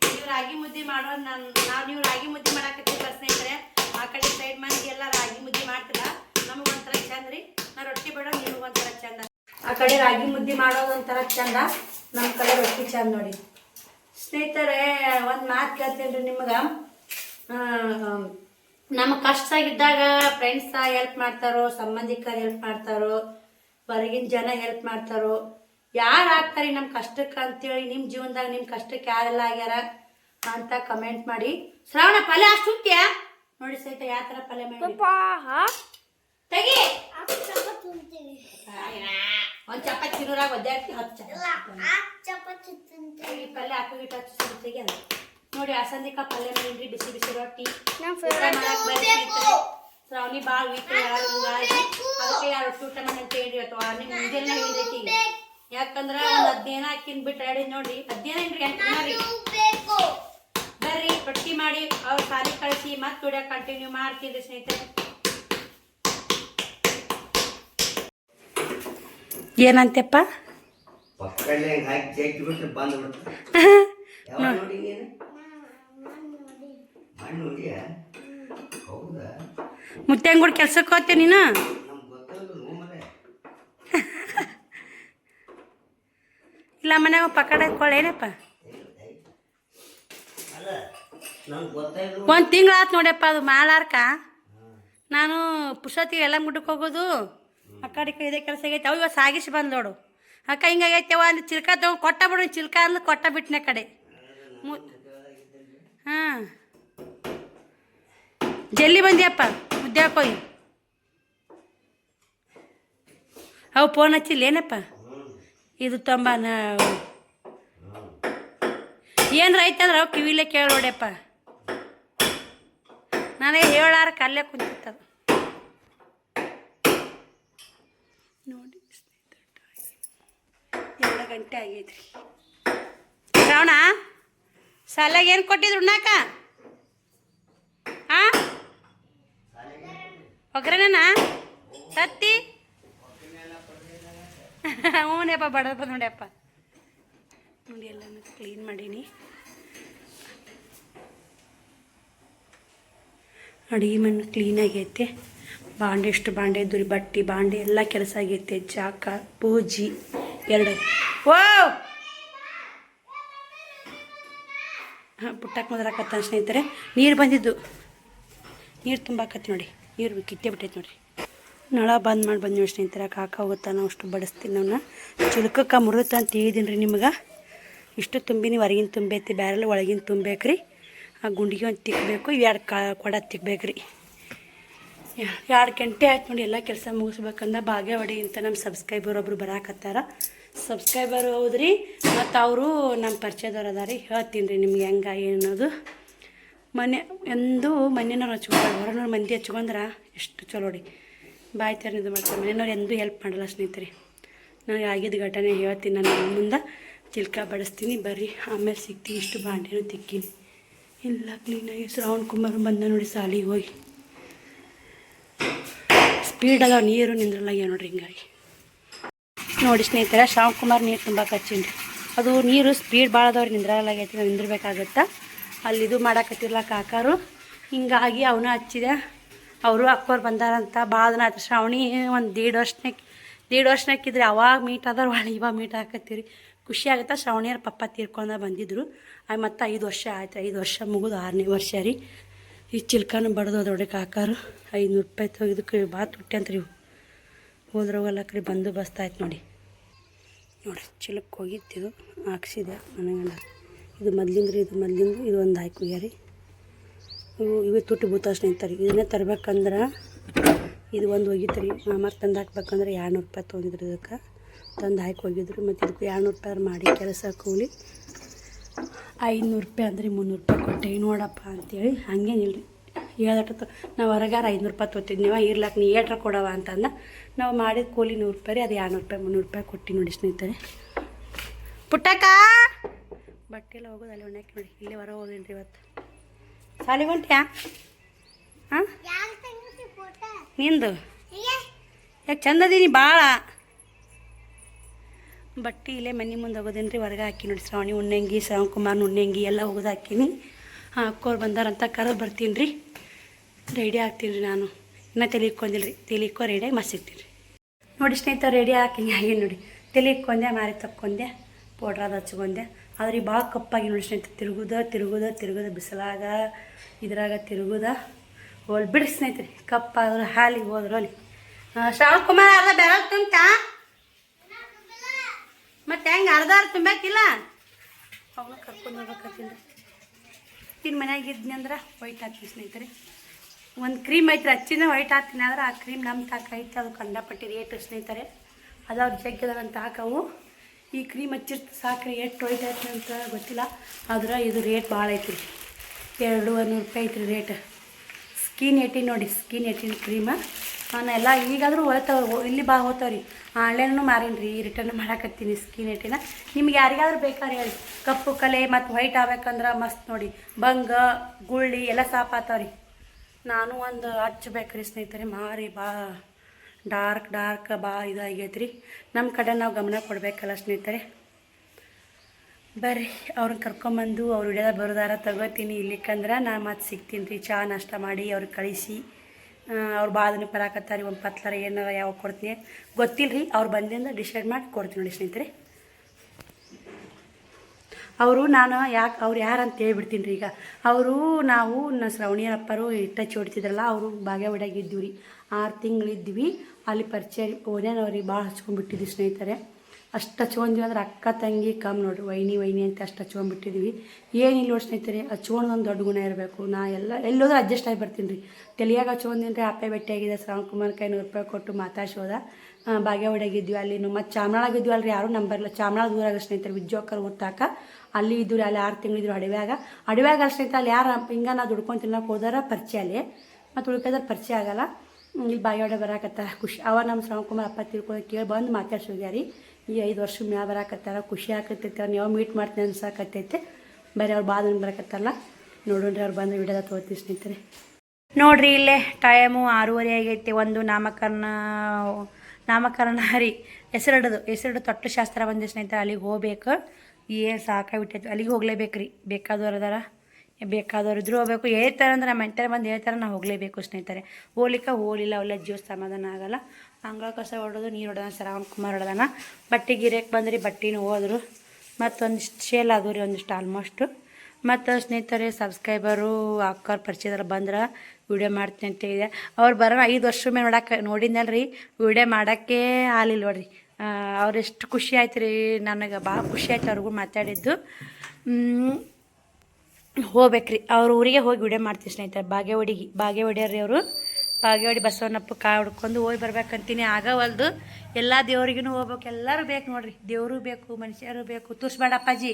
ನೀವು ರಾಗಿ ಮುದ್ದೆ ಮಾಡೋ ನಾನು ನಾವು ನೀವು ರಾಗಿ ಮುದ್ದೆ ಮಾಡಾಕತ್ತೀವಿ ಸ್ನೇಹಿತರೆ. ಆ ಕಡೆ ಸೈಡ್ ಮಂದಿ ಎಲ್ಲ ರಾಗಿ ಮುದ್ದೆ ಮಾಡ್ತೀರ? ನಮಗೆ ಒಂಥರ ಚಂದ ರೀ. ನಾ ರೊಟ್ಟಿ ಬೇಡ ನೀವು ಒಂಥರ ಚಂದ. ಆ ಕಡೆ ರಾಗಿ ಮುದ್ದೆ ಮಾಡೋದು ಒಂಥರ ಚಂದ. ನಮ್ಮ ಕಡೆ ರೊಟ್ಟಿ ಚಂದ ನೋಡಿ. ಸ್ನೇಹಿತರೆ ಒಂದು ಮಾತು ಕೇಳ್ತೀನಿ ರೀ ನಿಮ್ಗೆ. ನಮ್ಮ ಕಷ್ಟ ಆಗಿದ್ದಾಗ ಫ್ರೆಂಡ್ಸ್ ಹೆಲ್ಪ್ ಮಾಡ್ತಾರೋ ಸಂಬಂಧಿಕರು ಹೆಲ್ಪ್ ಮಾಡ್ತಾರೋ ಹೊರಗಿನ ಜನ ಹೆಲ್ಪ್ ಮಾಡ್ತಾರೋ ಯಾರು ಆಗ್ತಾರೆ ನಮ್ಮ ಕಷ್ಟಕ್ಕೆ ಅಂತೇಳಿ ನಿಮ್ಮ ಜೀವನದಾಗ ನಿಮ್ಮ ಕಷ್ಟಕ್ಕೆ ಯಾರೆಲ್ಲ ಆಗ್ಯಾರ ಅಂತ ಕಮೆಂಟ್ ಮಾಡಿ. ಶ್ರಾವಣ ಪಲ್ಯ ಅಷ್ಟು ಉಂಟ್ಯಾ ನೋಡಿ ಸಹಿತ ಯಾವ ಥರ ಪಲ್ಯ ಮಾಡಿ ತೆಗಿ! ಒಂದು ಚಪಾತಿ ತಿನ್ನೋರಾಗ ಒದ್ದಾಡ್ತಿ ಹತ್ತು ಚಪಾತಿ ಈ ಪಲ್ಯ ಹಾಕಿ ಇಟ್ಟು ಹಚ್ಚು ಸ್ವಲ್ಪ ತೆಗಿ ನೋಡಿ ಅಸಂದಿಕ ಪಲ್ಯ ಮಾಡಿದ್ರಿ ಬಿಸಿ ಬಿಸಿ ರೊಟ್ಟಿ. ಶ್ರಾವಣಿ ಭಾಳ ವೀಕ್ ಅದಕ್ಕೆ ಯಾರು ರೊಟ್ಟಿ ಊಟ ಮಾಡಿ ಅಂತ ಹೇಳಿ ಅಥವಾ ನಿಮ್ಮ ಮುಂಜಾನೆ ಹೇಳಿದೈತಿ ಈಗ ಯಾಕಂದ್ರ ಒಂದು ಹದಿನೈದು ಹಾಕಿನ್ ಬಿಟ್ಟು ಹೇಳಿ ನೋಡಿ. ಹದಿನೈದು ಏನ್ರಿ ಎಂಟು ಬರ್ರಿ ರೊಟ್ಟಿ ಮಾಡಿ. ಅವ್ರ ಸಾಲಿ ಕಳಿಸಿ ಮತ್ತೆ ದುಡಿಯೋಕೆ ಕಂಟಿನ್ಯೂ ಮಾಡ್ತಿದ್ರಿ ಸ್ನೇಹಿತರೆ ಏನಂತೆಪ್ಪ ಪಕ್ಕದಲ್ಲೇ ಹಿಂಗ್ ಹಾಕಿ ಜಗ್ಗಿ ಬಿಟ್ರೆ ಬಂದು ಬಿಡುತ್ತೆ ಯಾವಾಗ ನೋಡಿ ನೀನು ಮಣ್ಣು ನೋಡಿಯ ಹೌದಾ? ಮುತ್ತೆಂಗುಡ್ ಕೆಲ್ಸಕ್ಕೆ ಹೋಗ್ತೀಯ ನೀನು? ಇಲ್ಲ ಮನ್ಯಾಗ ಪಕಡ ಏನಪ್ಪ? ಒಂದು ತಿಂಗಳಾತು ನೋಡ್ಯಪ್ಪ ಅದು ಮಾಲಾರ್ಕ. ನಾನು ಪುಷತಿಗೆ ಎಲ್ಲ ಮುಟ್ಟಕ್ಕೆ ಹೋಗೋದು. ಕಡೆ ಇದೇ ಕೆಲಸ ಆಗೈತೆ. ಅವು ಇವತ್ತು ಸಾಗಿಸಿ ಬಂದು ನೋಡು. ಅಕ್ಕ ಹಿಂಗಾಗೈತೆ ಅವ ಅಲ್ಲಿ ಚಿಲ್ಕ ತಗೊಂಡು ಕೊಟ್ಟ ಬಿಡು ಚಿಲ್ಕ ಅಂದ್ರೆ ಕೊಟ್ಟ ಬಿಟ್ಟನೆ ಕಡೆ. ಹಾಂ. ಜಲ್ದಿ ಬಂದಿಯಪ್ಪ ಮುದ್ದೆ ಹಾಕೋಯ್ ಅವು ಫೋನ್ ಹಚ್ಚಿಲ್ಲ, ಏನಪ್ಪ? ಇದು ತುಂಬಾ, ನಾ ಏನು ರೈತ ಅಂದ್ರೆ ಅವು ಕಿವಿಲೇ ಕೇಳಿ ನೋಡ್ಯಪ್ಪ. ನನಗೆ ಹೇಳಾರ ಕಲ್ಲೇ ಕುಂತಿತ್ತದು. ನೋಡಿ ಎರಡು ಗಂಟೆ ಆಗೈತ್ರಿ. ಶ್ರಾವಣ ಸಾಲಾಗ ಏನು ಕೊಟ್ಟಿದ್ರು ಉಣ್ಣಾಕ? ಹಾಂ ಒಗ್ಗರಣೆನಾ? ತತ್ತಿ? ಹ್ಞೂನಪ್ಪ ಬಡದಪ್ಪ ನೋಡ್ಯಪ್ಪ. ನೋಡಿ ಎಲ್ಲನೂ ಕ್ಲೀನ್ ಮಾಡೀನಿ. ಅಡುಗೆ ಮಣ್ಣು ಕ್ಲೀನ್ ಆಗೈತೆ. ಬಾಂಡೆ ಎಷ್ಟು ಬಾಂಡೆ, ದುರಿ ಬಟ್ಟಿ, ಬಾಂಡೆ, ಎಲ್ಲ ಕೆಲಸ ಆಗೈತೆ, ಜಾಕ, ಪೂಜಿ, ಎರಡು. ಓ! ಹಾಂ, ಪುಟ್ಟಕ್ಕೆ ಹಾಕತ್ತ ಸ್ನೇಹಿತರೆ. ನೀರು ಬಂದಿದ್ದು. ನೀರು ತುಂಬಾಕತ್ತಿ ನೋಡಿ. ನೀರು ಕಿಟ್ಟೆ ಬಿಟ್ಟೈತೆ ನೋಡಿ ನಳ ಬಂದ್ ಮಾಡಿ ಬಂದು ನೋಡಿ ಸ್ನೇಹಿತರೆ. ಕಾಕ ಹೋಗುತ್ತಾ ನಾವು ಅಷ್ಟು ಬಡಿಸ್ತೀನಿ ಅವನ್ನ ಚಿಲ್ಕಕ್ಕೆ ಮುರುತ್ತ ಅಂತ ಹೇಳಿದೀನಿ ರೀ ನಿಮ್ಗೆ. ಇಷ್ಟು ತುಂಬಿ ನೀವು ಹೊರಗಿನ ತುಂಬೈತಿ, ಬ್ಯಾರೆಲ್ಲ ಒಳಗಿನ ರೀ ಆ ಗುಂಡಿಗೆ ಒಂದು ತಿಕ್ಕಬೇಕು ಎರಡು ಕಾ ಕೊಡ ತಿಕ್ಬೇಕ್ರಿ. ಎರಡು ಗಂಟೆ ಆಯ್ತು ನೋಡಿ ಎಲ್ಲ ಕೆಲಸ ಮುಗಿಸ್ಬೇಕಂದ ಭಾಗ್ಯವಾಡಿ ಅಂತ ನಮ್ಮ ಸಬ್ಸ್ಕ್ರೈಬರ್ ಒಬ್ರು ಬರಾಕತ್ತಾರ. ಸಬ್ಸ್ಕ್ರೈಬರ್ ಹೌದ್ರಿ? ಮತ್ತು ಅವರು ನಮ್ಮ ಪರಿಚಯದವ್ರು ಅದಾರ. ರೀ ಹೇಳ್ತೀನಿ ರೀ ನಿಮ್ಗೆ ಹೆಂಗ ಏನದು ಮನೆ, ಎಂದು ಮನೆಯವ್ರು ಹಚ್ಕೊಂಡ್ರೆ ಹೊರನವ್ರು ಮಂದಿ ಹಚ್ಕೊಂಡ್ರೆ ಎಷ್ಟು ಚಲೋ ರೀ. ಬಾಯಿ ತೆರ ಇದು ಮಾಡ್ತಾರೆ. ಮನೆಯವ್ರು ಎಂದೂ ಹೆಲ್ಪ್ ಮಾಡಲ್ಲ ಸ್ನೇಹಿತರೆ. ನನಗೆ ಆಗಿದ ಘಟನೆ ಹೇಳ್ತೀನಿ ನಾನು ಮುಂದೆ. ಚಿಲ್ಕ ಬಡಿಸ್ತೀನಿ, ಬರ್ರಿ. ಆಮೇಲೆ ಸಿಗ್ತೀನಿ, ಇಷ್ಟು ಬಾಂಡೆನೂ ತಿಕ್ಕಿನಿ. ಇಲ್ಲ ಕ್ಲೀನಾಗಿ ಶ್ರಾವಣ್ ಕುಮಾರ್ ಬಂದ ನೋಡಿ ಸಾಲಿಗೆ ಹೋಗಿ. ಸ್ಪೀಡ್ ಅದಾವ ನೀರು ನಿಂದ್ರಲ್ಲ ನೋಡ್ರಿ ಹಿಂಗಾಗಿ. ನೋಡಿ ಸ್ನೇಹಿತರೆ ಕುಮಾರ್ ನೀರು ತುಂಬ ಕಚ್ಚಿನ್ರಿ. ಅದು ನೀರು ಸ್ಪೀಡ್ ಭಾಳ ಅದಾವ್ರಿ ನಿಂದ್ರಲಾಗೈತಿ ನಾವು ನಿಂದಿರ್ಬೇಕಾಗತ್ತೆ? ಅಲ್ಲಿ ಇದು ಮಾಡಾಕತ್ತಿರ್ಲ ಕಾಕಾರು. ಹಿಂಗಾಗಿ ಅವನು ಹಚ್ಚಿದೆ. ಅವರು ಅಕ್ಕೋರು ಬಂದಾರಂತ. ಭಾಳ ದಿನ ಆಯ್ತು. ಶ್ರಾವಣಿ ಒಂದು ದೇಡ್ ವರ್ಷನಾಗ ದೀಡ್ ವರ್ಷನಕ್ಕಿದ್ರೆ ಅವಾಗ ಮೀಟ್ ಆದ್ರೆ ಭಾಳ ಇವಾಗ ಮೀಟ್ ಹಾಕತ್ತೀರಿ ಖುಷಿ ಆಗುತ್ತೆ? ಶ್ರಾವಣಿಯರ ಪಪ್ಪ ತೀರ್ಕೊಂಡ ಬಂದಿದ್ದರು ಮತ್ತೆ ಐದು ವರ್ಷ ಆಯ್ತು. ಐದು ವರ್ಷ ಮುಗಿದು ಆರನೇ ವರ್ಷ ರೀ. ಈ ಚಿಲ್ಕನ ಬಡ್ದು ಅದೊಡೆ ಕಾಕಾರು. ಐನೂರು ರೂಪಾಯಿ ತೆಗೆದಕ್ಕೆ ಭಾಳ ತುಟ್ಟಿ ಅಂತ ರೀ ಹೋದ್ರೋಗಲ್ಲಕ್ರಿ ಬಂದು ಬಸ್ತಾಯ್ತು ನೋಡಿ. ನೋಡಿ ಚಿಲಕ್ಕೆ ಹೋಗಿತ್ತಿದು ಹಾಕ್ಸಿದೆ ಮನೆಗಂಡ ಇದು ಮೊದ್ಲಿಂದ ರೀ, ಇದು ಮೊದ್ಲಿಂದ, ಇದು ಒಂದು ಹಾಕಿ ಇವು ಇವು ತುಟ್ಟಿ ಭೂತ ಸ್ನೇಹಿತರೆ ಇದನ್ನೇ ತರ್ಬೇಕಂದ್ರೆ ಇದು ಒಂದು ಹೋಗಿತ್ತು ಮತ್ತು ತಂದು ಹಾಕ್ಬೇಕಂದ್ರೆ ಎರಡುನೂರು ರೂಪಾಯಿ ತೊಗೊಂಡಿದ್ರು ಇದಕ್ಕೆ. ತಂದು ಹಾಕಿ ಹೋಗಿದ್ರು. ಮತ್ತು ಇದಕ್ಕೆ ಎರಡುನೂರು ರೂಪಾಯಿ ಮಾಡಿ, ಕೆಲಸ ಕೂಲಿ. ಐನೂರು ರೂಪಾಯಿ ಅಂದ್ರೆ ಮುನ್ನೂರು ರೂಪಾಯಿ ಕೊಟ್ಟೆ. ನೋಡಪ್ಪ ಅಂತೇಳಿ ಹಂಗೇನಿಲ್ಲ ಹೇಳ್ದಟ್ಟು ನಾವು ಹೊರಗಾರ ಐನೂರು ರೂಪಾಯಿ ತೊತ್ತಿದ್ನಿವ ಇರ್ಲಾಕ ನೀ ಏಟ್ರ ಕೊಡವ ಅಂತಂದ. ನಾವು ಮಾಡಿದ ಕೂಲಿ ನೂರು ರೂಪಾಯಿ ರೀ ಅದು ಎರಡುನೂರು ರೂಪಾಯಿ ಮುನ್ನೂರು ರೂಪಾಯಿ ಕೊಟ್ಟು ನೋಡಿ ಸ್ನೇಹಿತರೆ. ಪುಟ್ಟಕ್ಕ! ಬಟ್ಟೆ ಎಲ್ಲ ಹೋಗೋದು ಅಲ್ಲಿ ಒಣಕ್ಕೆ ನೋಡಿ. ಇಲ್ಲೇ ಹೊರ ಹೋಗೇನಿ ರೀ ಇವತ್ತು. ಸಾಲಿ ಹೊಂಟ್ಯಾ? ಹಾಂ ನಿಂದು? ಯಾಕೆ ಚಂದದೀನಿ ಭಾಳ ಬಟ್ಟೆ ಇಲ್ಲೇ ಮನೆ ಮುಂದೆ ಹೋಗೋದೇನು ರೀ ಹೊರಗೆ ಹಾಕಿ ನೋಡಿ ಶ್ರಾವಣಿ ಉಣ್ಣಂಗಿ ಶ್ರವಣ್ ಕುಮಾರ್ ಉಣ್ಣೆಂಗಿ ಎಲ್ಲ ಹೋಗೋದು ಹಾಕೀನಿ. ಹಾಕೋರು ಬಂದಾರಂತ ಕರೆದು ಬರ್ತೀನಿ ರೀ ರೆಡಿ ಆಗ್ತೀನಿ ರೀ ನಾನು. ಇನ್ನೂ ತಲೆ ಇಕ್ಕೊಂದಿಲ್ಲ ರೀ ತಲೆ ಇಕ್ಕೋ ರೆಡಿಯಾಗಿ ಮಸ್ತ್ ಸಿಗ್ತೀನಿ ರೀ ನೋಡಿ ಸ್ನೇಹಿತರೆ, ರೆಡಿ ಹಾಕಿನಿ ಹಾಗೆ ನೋಡಿ. ತಲೆ ಇಕ್ಕೊಂದೆ ಮಾರಿ ತಕ್ಕೊಂಡೆ ಅದು ಹಚ್ಕೊಂಡೆ. ಆದ್ರೆ ಭಾಳ ಕಪ್ಪಾಗಿ ನೋಡಿ ಸ್ನೇಹಿತರು, ತಿರುಗುದ ತಿರುಗುದ ತಿರುಗುದ, ಬಿಸಿಲಾಗ, ಇದ್ರಾಗ ತಿರುಗುದ. ಹೋಲ್ ಬಿಡಿ ಸ್ನೇಹಿತರೆ, ಕಪ್ಪಾದ್ರೆ ಹಾಲಿಗೆ ಹೋದ್ರು ಅಲ್ಲಿ. ಶ್ರಾವಣ್ ಕುಮಾರ್ ಅಲ್ಲ ಬೆರಳು ಹೆಂಗೆ ಅರ್ಧ ಅರ್ಧ ತುಂಬಾಕಿಲ್ಲ ಅವನು ಕರ್ಕೊಂಡು ಹೋಗ್ಬೇಕತ್ತೀನಿ ಇನ್ನು ಮನ್ಯಾಗ ಇದ್ನಿ ಅಂದ್ರೆ ವೈಟ್ ಹಾಕ್ತೀನಿ ಸ್ನೇಹಿತರೆ. ಒಂದು ಕ್ರೀಮ್ ಐತ್ರಿ ಹಚ್ಚಿನ ವೈಟ್ ಹಾಕ್ತೀನಿ ಆದ್ರೆ ಆ ಕ್ರೀಮ್ ನಮ್ಮ ತಾಕ ಐತೆ ಅದು ಕಂಡಪಟ್ಟಿ ರೇಟ್ ಸ್ನೇಹಿತರೆ. ಅದು ಅವ್ರು ಜಗ್ಗದ ನನ್ನ ತಾಕವು ಈ ಕ್ರೀಮ್ ಹಚ್ಚಿರ್ತ ಸಾಕ್ರಿ ಎಷ್ಟು ವೈಟ್ ಐತೆ ಅಂತ ಗೊತ್ತಿಲ್ಲ. ಆದ್ರೆ ಇದು ರೇಟ್ ಭಾಳ ಐತ್ರಿ. ಎರಡು ನೂರು ರೂಪಾಯಿ ಐತ್ರಿ ರೇಟ್ ಸ್ಕಿನ್ ಎಟ್ಟಿನ ನೋಡಿ ಸ್ಕಿನ್ ಏಟಿನ್ ಕ್ರೀಮ ನಾನು ಎಲ್ಲ ಈಗಾದರೂ ಹೋಗ್ತಾವ ಇಲ್ಲಿ ಬಾ ಹೋಗ್ತಾವ್ರಿ. ರೀ ಆನ್ಲೈನು ಮಾರೀನಿ ರೀ ರಿಟರ್ನ್ ಮಾಡಾಕತ್ತೀನಿ ಸ್ಕಿನ್ ಏಟಿನ ನಿಮ್ಗೆ ಯಾರಿಗಾದ್ರೂ ಬೇಕಾದ್ರೆ ಹೇಳಿ. ಕಪ್ಪು ಕಲೆ ಮತ್ತು ವೈಟ್ ಆಗ್ಬೇಕಂದ್ರೆ ಮಸ್ತ್ ನೋಡಿ. ಬಂಗ ಗುಳ್ಳಿ ಎಲ್ಲ ಸಾಫ್ ಆತಾವ್ರಿ. ರೀ ನಾನು ಒಂದು ಹಚ್ಬೇಕ್ರಿ ಸ್ನೇಹಿತರೆ, ಮಾರಿ ಬಾ. ಡಾರ್ಕ್ ಡಾರ್ಕ್ ಬಾ ಇದಾಗೈತೆ ರೀ ನಮ್ಮ ಕಡೆ ನಾವು ಗಮನ ಕೊಡಬೇಕಲ್ಲ ಸ್ನೇಹಿತರೆ. ಬರ್ರಿ ಅವ್ರನ್ನ ಕರ್ಕೊಂಬಂದು ಅವ್ರು ಹಿಡಿಯೋದ ಬರೋದಾರ ತಗೋತೀನಿ. ಇಲ್ಲಿಕ್ಕಂದ್ರೆ ನಾನು ಮತ್ತೆ ಸಿಗ್ತೀನಿ ರೀ. ಚಹಾ ನಾಷ್ಟ ಮಾಡಿ ಅವ್ರಿಗೆ ಕಳಿಸಿ. ಅವ್ರು ಭಾಳ ದಿನ ಬರಾಕತ್ತಾರೆ ಒಂದು ಪತ್ಲಾರ ಏನಾರ ಯಾವಾಗ ಕೊಡ್ತೀನಿ ಗೊತ್ತಿಲ್ಲ ರೀ ಅವ್ರು ಬಂದಿಂದ ಡಿಸೈಡ್ ಮಾಡಿ ಕೊಡ್ತೀನಿ ನೋಡಿ ಸ್ನೇಹಿತರೆ. ಅವರು ನಾನು ಯಾಕೆ, ಅವ್ರು ಯಾರು ಅಂತ ಹೇಳ್ಬಿಡ್ತೀನಿ ರೀ ಈಗ. ಅವರು ನಾವು ನ ಶ್ರವಣಿಯಪ್ಪರು ಟಚ್ ಹೊಡಿತಿದ್ರಲ್ಲ ಅವರು ಬಾಗೇವಾಡಿಯಾಗಿದ್ದೀವಿ ರೀ ಆರು ತಿಂಗಳಿದ್ವಿ ಅಲ್ಲಿ ಪರಿಚಯ, ಓನೇನವ್ರಿಗೆ ಭಾಳ ಹಚ್ಕೊಂಡ್ಬಿಟ್ಟಿದ್ವಿ ಸ್ನೇಹಿತರೆ. ಅಷ್ಟು ಹಚ್ಕೊಂಡಿವಿ ಅಂದ್ರೆ ಅಕ್ಕ, ತಂಗಿ, ಕಮ್ ನೋಡ್ರಿ, ವೈನಿ ವೈನಿ ಅಂತ ಅಷ್ಟು ಹಚ್ಕೊಂಡ್ಬಿಟ್ಟಿದ್ವಿ ಏನಿಲ್ಲ ನೋಡಿ ಸ್ನೇಹಿತರೆ ಹಚ್ಕೊಂಡು ಒಂದು ದೊಡ್ಡ ಗುಣ ಇರಬೇಕು. ನಾ ಎಲ್ಲ, ಎಲ್ಲೋದ್ರೂ ಅಡ್ಜಸ್ಟ್ ಆಗಿ ಬರ್ತೀನಿ ರೀ. ತಲೆಯಾಗ ರೀ ಅಪ್ಪೆ ಭೇಟಿಯಾಗಿದೆ ಶ್ರಾವಣ್ ಕುಮಾರ್ ಕೈ ನೂರು ರೂಪಾಯಿ ಕೊಟ್ಟು ಮಾತಾಡ್ಸೋದ ಬಾಗೇವಾಡಿಯಾಗಿದ್ವಿ ಅಲ್ಲಿ ಮತ್ತು ಚಾಮರಾಗಿದ್ವಿ ಅಲ್ರಿ, ಯಾರೂ ನಂಬರ್ಲ್ಲ ದೂರ ಆಗ ಸ್ನೇಹಿತರೆ ವಿಜ್ಜೋಕರ್ ಓದ್ತಾಕ ಅಲ್ಲಿ ಇದ್ರು ಅಲ್ಲಿ ಆರು ತಿಂಗಳಿದ್ರು ಅಡವ್ಯಾಗ. ಅಡವ್ಯಾಗ ಸ್ನೇಹಿತರೆ ಅಲ್ಲಿ ಯಾರು ಹಿಂಗೆ ನಾ ದುಡ್ಕೊಂಡು ತಿನ್ನೋಕೆ ಹೋದಾರ ಪರಿಚಯ ಅಲ್ಲಿ. ಮತ್ತು ಉಳ್ಕೋದ್ರ ಪರಿಚಯ ಆಗಲ್ಲ. ಇಲ್ಲಿ ಒಡೆ ಬರಾಕತ್ತ, ಖುಷಿ. ಅವ ನಮ್ಮ ಶ್ರವಣ್ ಕುಮಾರ್ ಅಪ್ಪ ತಿಳ್ಕೊಂಡು ಕೇಳಿ ಬಂದು ಮಾತಾಡ್ಸೋಗ್ಯಾರಿ ಈ ಐದು ವರ್ಷ ಮ್ಯಾ ಬರಾಕತ್ತಾರ, ಖುಷಿ ಆಕತ್ತೈತೆ ಅವ್ನು, ಯಾವ ಮೀಟ್ ಮಾಡ್ತೀನಿ ಅನ್ಸಾಕತ್ತೈತೆ. ಬರೀ ಅವ್ರು ಬಾದ್ ಬರಕತ್ತಲ್ಲ ನೋಡೋಣ್ರಿ ಅವ್ರು ಬಂದು ವಿಡಿಯೋದ ತಗೋತೀವಿ ಸ್ನೇಹಿತರೆ. ನೋಡ್ರಿ ಇಲ್ಲೇ ಟೈಮು ಆರೂವರೆ ಆಗೈತೆ, ಒಂದು ನಾಮಕರಣ ನಾಮಕರಣ ರೀ, ಹೆಸರಿಡೋದು, ಹೆಸರಿಡು ತೊಟ್ಟು ಶಾಸ್ತ್ರ ಬಂದ ಸ್ನೇಹಿತರೆ, ಅಲ್ಲಿಗೆ ಹೋಗ್ಬೇಕು. ಏನು ಸಾಕಾಗ್ಬಿಟ್ಟೈತೆ, ಅಲ್ಲಿಗೆ ಹೋಗ್ಲೇಬೇಕು ರೀ ಬೇಕಾದವ್ರು ಅದಾರ ಬೇಕಾದವ್ರು ಇದ್ರೂ ಹೋಗ್ಬೇಕು. ಹೇಳ್ತಾರೆ ಅಂದ್ರೆ ನಮ್ಮ ಎಂಟರ್ ಬಂದು ಹೇಳ್ತಾರೆ, ನಾವು ಹೋಗಲೇಬೇಕು ಸ್ನೇಹಿತರೆ. ಹೋಗ್ಲಿಕ್ಕೆ ಹೋಗಲಿಲ್ಲ ಅವೆಲ್ಲ ಜೀವ ಸಮಾಧಾನ ಆಗಲ್ಲ. ಅಂಗಳ ಕಸ ಹೊಡೋದು ನೀರು ಹೊಡೆದ ಶ್ರಾವಣ್ ಕುಮಾರ್ ಹೊಡೆದಾನ. ಬಟ್ಟೆ ಗಿರಿಯಕ್ಕೆ ಬಂದ್ರಿ ಬಟ್ಟೆನೂ ಹೋದ್ರು ಮತ್ತೊಂದಿಷ್ಟು ಶೇಲ್ ಅದು ರೀ ಒಂದಿಷ್ಟು ಆಲ್ಮೋಸ್ಟು ಮತ್ತು ಸ್ನೇಹಿತರೆ ಸಬ್ಸ್ಕ್ರೈಬರು ಅಕ್ಕವ್ರ ಪರಿಚಯದಲ್ಲಿ ಬಂದ್ರೆ ವಿಡಿಯೋ ಮಾಡ್ತೀನಿ ಅಂತ ಇದೆ ಅವ್ರು ಬರೋಣ ಐದು ವರ್ಷ ಮೇಲೆ ನೋಡಕ್ಕೆ ನೋಡಿದ್ನಲ್ಲ ರೀ ವಿಡಿಯೋ ಮಾಡೋಕ್ಕೆ ಹಾಲಿಲ್ಲ ನೋಡ್ರಿ ಅವ್ರು ಎಷ್ಟು ಖುಷಿ ಆಯ್ತು ರೀ, ನನಗೆ ಭಾಳ ಖುಷಿ ಆಯ್ತು ಅವ್ರಿಗೂ ಮಾತಾಡಿದ್ದು. ಹೋಗ್ಬೇಕ್ರಿ. ಅವ್ರ ಊರಿಗೆ ಹೋಗಿ ವಿಡಿಯೋ ಮಾಡ್ತೀವಿ ಸ್ನೇಹಿತರೆ, ಬಾಗೇವಾಡಿಗೆ, ಬಾಗೇವಾಡಿಯವ್ರಿ ಅವರು. ಬಾಗೇವಾಡಿ ಬಸವನಪ್ಪ ಕಾ ಹುಡ್ಕೊಂಡು ಹೋಗಿ ಬರ್ಬೇಕಂತೀನಿ. ಆಗವಲ್ದು ಎಲ್ಲ ದೇವ್ರಿಗೂ ಹೋಗ್ಬೇಕು. ಎಲ್ಲರೂ ಬೇಕು ನೋಡ್ರಿ. ದೇವರು ಬೇಕು, ಮನುಷ್ಯರು ಬೇಕು. ತುರ್ಸ್ಬೇಡ ಅಪ್ಪಾಜಿ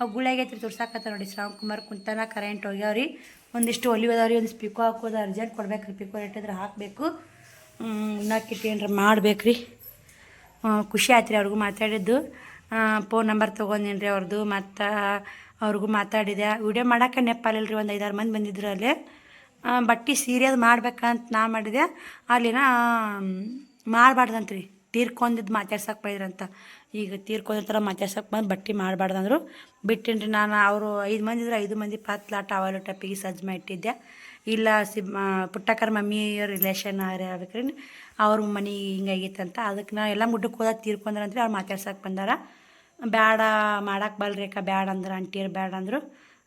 ಅವು ಗುಳಿಯಾಗೈತ್ರಿ ತುರ್ಸಾಕತ್ತ ನೋಡಿ ಶ್ರಾವಣ್ ಕುಮಾರ್ ಕುಂತಾನ ಕರೆಂಟ್ ಹೋಗ್ಯಾವ್ರಿ. ಒಂದಿಷ್ಟು ಒಲಿ ಒಂದು ಪಿಕೋ ಹಾಕೋದು ಅರ್ಜೆಂಟ್ ಕೊಡ್ಬೇಕ್ರಿ. ಪಿಕೋ ಇಟ್ಟಿದ್ರೆ ಹಾಕಬೇಕು. ಉಣ್ಣಾಕಿಟ್ಟು ಏನಾರ ಮಾಡ್ಬೇಕ್ರಿ. ಖುಷಿ ಆಯ್ತು ರೀ ಅವ್ರಿಗೂ ಮಾತಾಡಿದ್ದು. ಫೋನ್ ನಂಬರ್ ತೊಗೊಂಡೇನಿ ರೀ ಅವ್ರದ್ದು ಮತ್ತು ಅವ್ರಿಗೂ ಮಾತಾಡಿದೆ. ವಿಡಿಯೋ ಮಾಡೋಕೆ ನೆಪ್ಪಾಲಿಲ್ಲ ರೀ ಒಂದು ಐದಾರು ಮಂದಿ ಬಂದಿದ್ರು ಅಲ್ಲಿ. ಬಟ್ಟೆ ಸೀರೆ ಅದು ಮಾಡ್ಬೇಕಂತ ನಾ ಮಾಡಿದೆ. ಅಲ್ಲಿನ ಮಾಡಬಾರ್ದಂತ್ರಿ. ತೀರ್ಕೊಂಡಿದ್ದು ಮಾತಾಡ್ಸಕ್ಕೆ ಬೈದ್ರಂತ. ಈಗ ತೀರ್ಕೊಂಡಿರ್ತಾರ ಮಾತಾಡ್ಸಕ್ಕೆ ಬಂದು ಬಟ್ಟೆ ಮಾಡಬಾರ್ದಂದ್ರು. ಬಿಟ್ಟಿನಿ ರೀ ನಾನು ಅವರು ಐದು ಮಂದಿ ಇದ್ರೆ ಐದು ಮಂದಿ ಪಾತ್ಲ ಟವಲ್ ಟಪ್ಪಿಗೆ ಸಜ್ಜು ಮಾಡಿಟ್ಟಿದ್ದೆ ಇಲ್ಲ ಸಿ ಪುಟ್ಟಕ್ಕರ ಮಮ್ಮಿ ರಿಲೇಷನ್ ಆಗ್ಬೇಕ್ರಿ ಅವ್ರ ಮನೆ ಹಿಂಗಾಗಿತ್ತಂತ ಅದಕ್ಕೆ ನಾ ಎಲ್ಲ ಮುಡ್ಡಕ್ಕೆ ಹೋದಾಗ ತೀರ್ಕೊಂಡ್ರಂದ್ರೆ ಅವ್ರು ಮಾತಾಡ್ಸಕ್ಕೆ ಬಂದಾರ. ಬೇಡ ಮಾಡಕ್ಕೆ ಅಕ್ಕ ಬೇಡ ಅಂದ್ರೆ ಅಂಟಿಯರು ಬೇಡ ಅಂದರು.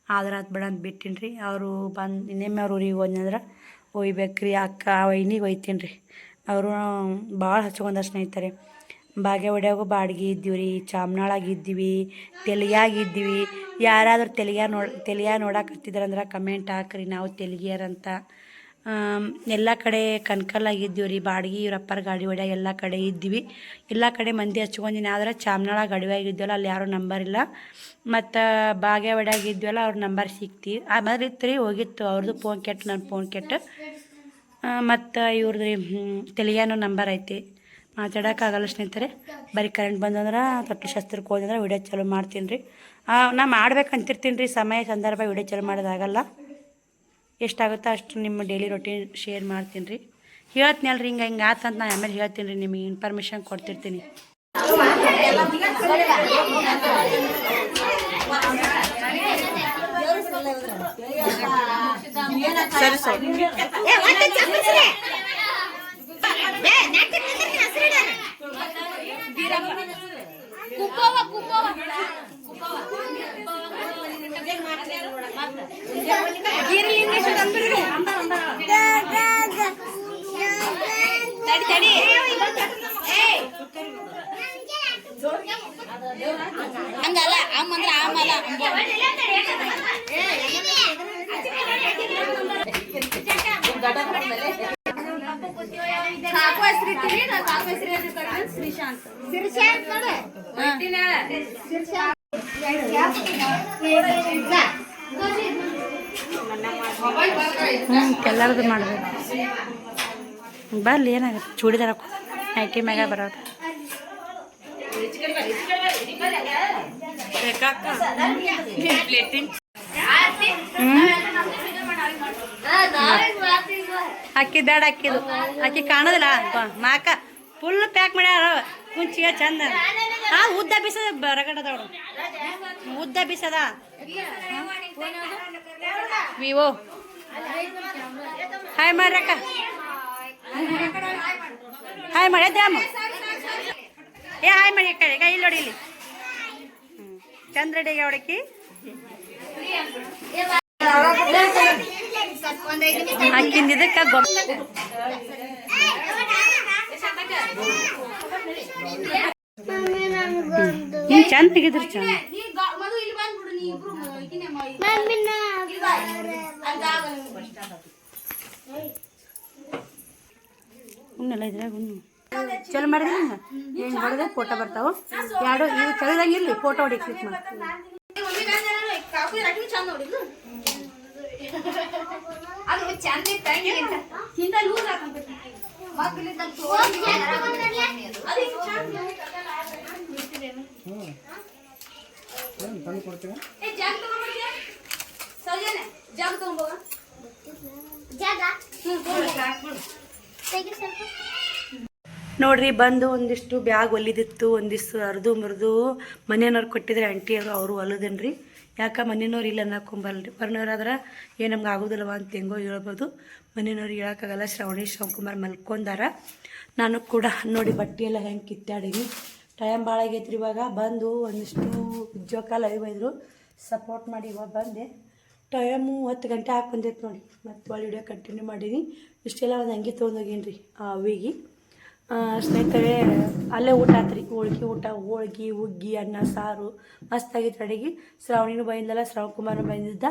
ಆದ್ರೆ ಅದು ಬಿಡ ಅಂತ ಬಿಟ್ಟಿನಿ ರೀ ಅವರು ಬಂದು ಇನ್ನೊಮ್ಮೆ ಅವ್ರ ಊರಿಗೆ ಹೋದ್ನಂದ್ರೆ ಒಯ್ಬೇಕು ಅಕ್ಕ ಅವಯ್ನಿಗೆ ಒಯ್ತೀನಿ ರೀ ಅವರು ಭಾಳ ಹಚ್ಕೊಂಡ ಸ್ನೇಹಿತರೆ. ಬಾಗೇವಾಡ್ಯಾಗು ಬಾಡಿಗೆ ಇದ್ದೀವಿ ರೀ ಚಾಮನಾಳಾಗಿದ್ದೀವಿ ಇದ್ದೀವಿ, ತೆಲಿಯಾಗ ಇದ್ದೀವಿ. ಯಾರಾದರೂ ತೆಲಿಯ ನೋಡಿ ತೆಲಿಯ ನೋಡಕತ್ತಿದ್ರಂದ್ರೆ ಕಮೆಂಟ್ ಹಾಕ್ರಿ, ನಾವು ತೆಲಿಗಿಯರಂತ ಎಲ್ಲ ಕಡೆ ಕನ್ಕಲ್ಲಾಗಿದ್ದೀವಿ ರೀ. ಬಾಡಿಗೆ ಇವರಪ್ಪರ ಗಾಡಿ ಒಡ್ಯಾಗ ಎಲ್ಲ ಕಡೆ ಇದ್ದೀವಿ. ಎಲ್ಲ ಕಡೆ ಮಂದಿ ಹಚ್ಕೊಂಡಿನಿ. ಆದ್ರೆ ಚಾಮ್ನಾಳ ಗಡಿವಾಗಿದ್ವಲ್ಲ ಅಲ್ಲಿ ಯಾರೂ ನಂಬರ್ ಇಲ್ಲ. ಮತ್ತು ಬಾಗೇವಾಡ್ಯಾಗ ಇದ್ವಲ್ಲ, ಅವ್ರ ನಂಬರ್ ಸಿಕ್ತಿ. ಆ ಮೊದಲು ಇತ್ತು ರೀ, ಹೋಗಿತ್ತು. ಅವ್ರದ್ದು ಫೋನ್ ಕೆಟ್ಟು ನನ್ನ ಫೋನ್ ಕೆಟ್ಟು ಮತ್ತು ಇವ್ರದ್ದು ತೆಲಿಯಾನೋ ನಂಬರ್ ಐತಿ. ಮಾತಾಡೋಕ್ಕಾಗಲ್ಲ ಸ್ನೇಹಿತರೆ. ಬರೀ ಕರೆಂಟ್ ಬಂದಂದ್ರೆ, ತೊಟ್ಲು ಶಸ್ತ್ರಕ್ಕೆ ಹೋದಂದ್ರೆ ವಿಡಿಯೋ ಚಾಲೂ ಮಾಡ್ತೀನಿ ರೀ. ನಾ ಮಾಡ್ಬೇಕಂತಿರ್ತೀನಿ ರೀ. ಸಮಯ, ಸಂದರ್ಭ ವಿಡಿಯೋ ಚಾಲೂ ಮಾಡೋದಾಗಲ್ಲ. ಎಷ್ಟಾಗುತ್ತೋ ಅಷ್ಟು ನಿಮ್ಮ ಡೈಲಿ ರೊಟೀನ್ ಶೇರ್ ಮಾಡ್ತೀನಿ ರೀ. ಹೇಳ್ತೀನಲ್ಲ ರೀ ಹಿಂಗೆ ಹಿಂಗೆ ಆತಂತ ನಾನು ಆಮೇಲೆ ಹೇಳ್ತೀನಿ ರೀ ನಿಮಗೆ ಇನ್ಫಾರ್ಮೇಷನ್ ಕೊಡ್ತಿರ್ತೀನಿ. ಹಂಗಲ್ಲ ಅಮ್ಮಂದ್ರ ಆಮಲ್ಲ ಕಾಕು ಹೆಸ್ರು ಇಟ್ಟಿರಿ ನಾ ಕಾಕು ಹೆಸ್ರು ಏನಿರ್ತಾರೆ ಶ್ರೀಶಾಂತ್ ಹ್ಞೂ ಎಲ್ಲರದು ಮಾಡಬೇಕು. ಬರ್ಲಿ ಏನಾಗುತ್ತೆ? ಚೂಡಿದಾರ ನೈಟಿ ಮ್ಯಾಗ ಬರೋದು. ಅಕ್ಕಿ ಬೇಡ ಅಕ್ಕಿದು ಅಕ್ಕಿ ಕಾಣೋದಿಲ್ಲ ಮಾಕ ಫುಲ್ ಪ್ಯಾಕ್ ಮಾಡ್ಯಾರ. ಕುಂಚಿಗೆ ಚಂದ. ಆ ಉದ್ದ ಬೀಸದ ಬರಗಡದವಳು ಉದ್ದ ಬೀಸದ. ವಿವೋ. ಹಾಯ್ ಮಾಡ್ರಕ್ಕ ಹಾಯ್ ಮಾಡಿ ದ್ಯಾಮ ಏ ಹಾಯ್ ಮಾಡಿ ಕೈ ಕಡೆ ಈಗ ಇಲ್ಲಿ. ಹ್ಮ್. ಚಂದ್ರಡಿಗೆ ಹೊಡಕಿ ಹಾಕಿಂದ ಇದಕ್ಕೆ ಗೊಬ್ಬ ಹಿಂಗೆ ಚಂದ ತೆಗೆದ್ರು ಚಂದ. ಉಣ್ಣೆಲ್ಲ ಉಣ್ಣು ಚಲೋ ಮಾಡಿದ್ರೆ? ಏನು ಹೊಡೆದ್ರೆ ಫೋಟೋ ಬರ್ತಾವ? ಎರಡು ಇವು ಚಳಿದಂಗೆ ಇರಲಿ ಫೋಟೋ ಹೊಡಿ ಕ್ಲಿಕ್ ಮಾಡಿ. ಹಿಂದ ಜಾಗ ತಗೊಂಬೋಗ? ಜಾಗ? ನೋಡ್ರಿ ಬಂದು ಒಂದಿಷ್ಟು ಬ್ಯಾಗ್ ಒಲಿದಿತ್ತು ಒಂದಿಷ್ಟು ಅರ್ದು ಮುರಿದು ಮನೆಯವ್ರು ಕೊಟ್ಟಿದ್ರೆ ಆಂಟಿಯವರು ಅವರು ಹೊಲದನ್ರಿ ಯಾಕೆ ಮನೆಯವ್ರು ಇಲ್ಲ ಅನ್ನಕೊಂಬಲ್ರಿ? ಬರ್ನವ್ರಾದ್ರೆ ಏನು ನಮ್ಗೆ ಆಗೋದಿಲ್ಲವ ಅಂತ ಹೆಂಗೋ ಹೇಳ್ಬೋದು. ಮನೆಯವ್ರು ಹೇಳೋಕ್ಕಾಗಲ್ಲ. ಶ್ರವಣಿ ಶಿವಕುಮಾರ್ ಮಲ್ಕೊಂಡಾರ. ನಾನು ಕೂಡ ನೋಡಿ ಬಟ್ಟೆ ಎಲ್ಲ ಹೆಂಗೆ ಕಿತ್ತಾಡೀನಿ. ಟೈಮ್ ಭಾಳ ಆಗೈತ್ರಿ ಇವಾಗ. ಬಂದು ಒಂದಿಷ್ಟು ಲೈವ್ ಇದ್ರು ಸಪೋರ್ಟ್ ಮಾಡಿ ಇವಾಗ ಬಂದೆ. ಟೈಮು ಹತ್ತು ಗಂಟೆ ಹಾಕಿ ಬಂದೈತೆ ನೋಡಿ. ಮತ್ತೆ ಒಳ್ಳೆ ವಿಡಿಯೋ ಕಂಟಿನ್ಯೂ ಮಾಡೀನಿ. ಇಷ್ಟೆಲ್ಲ ಒಂದು ಹಂಗೆ ತೊಗೊಂಡೋಗೀನಿ ರೀ ಆ ಅವಿಗೆ ಸ್ನೇಹಿತರೆ, ಅಲ್ಲೇ ಊಟ ಆತ್ರಿ. ಹೋಳ್ಗೆ ಊಟ, ಹೋಳ್ಗೆ, ಹುಗ್ಗಿ, ಅನ್ನ, ಸಾರು. ಮಸ್ತಾಗಿತ್ತು ಅಡಿಗೆ. ಶ್ರಾವಣಿನೂ ಬಂದಿದ್ದಲ್ಲ, ಶ್ರಾವಣ್ ಕುಮಾರ್ನು ಬಂದಿದ್ದ.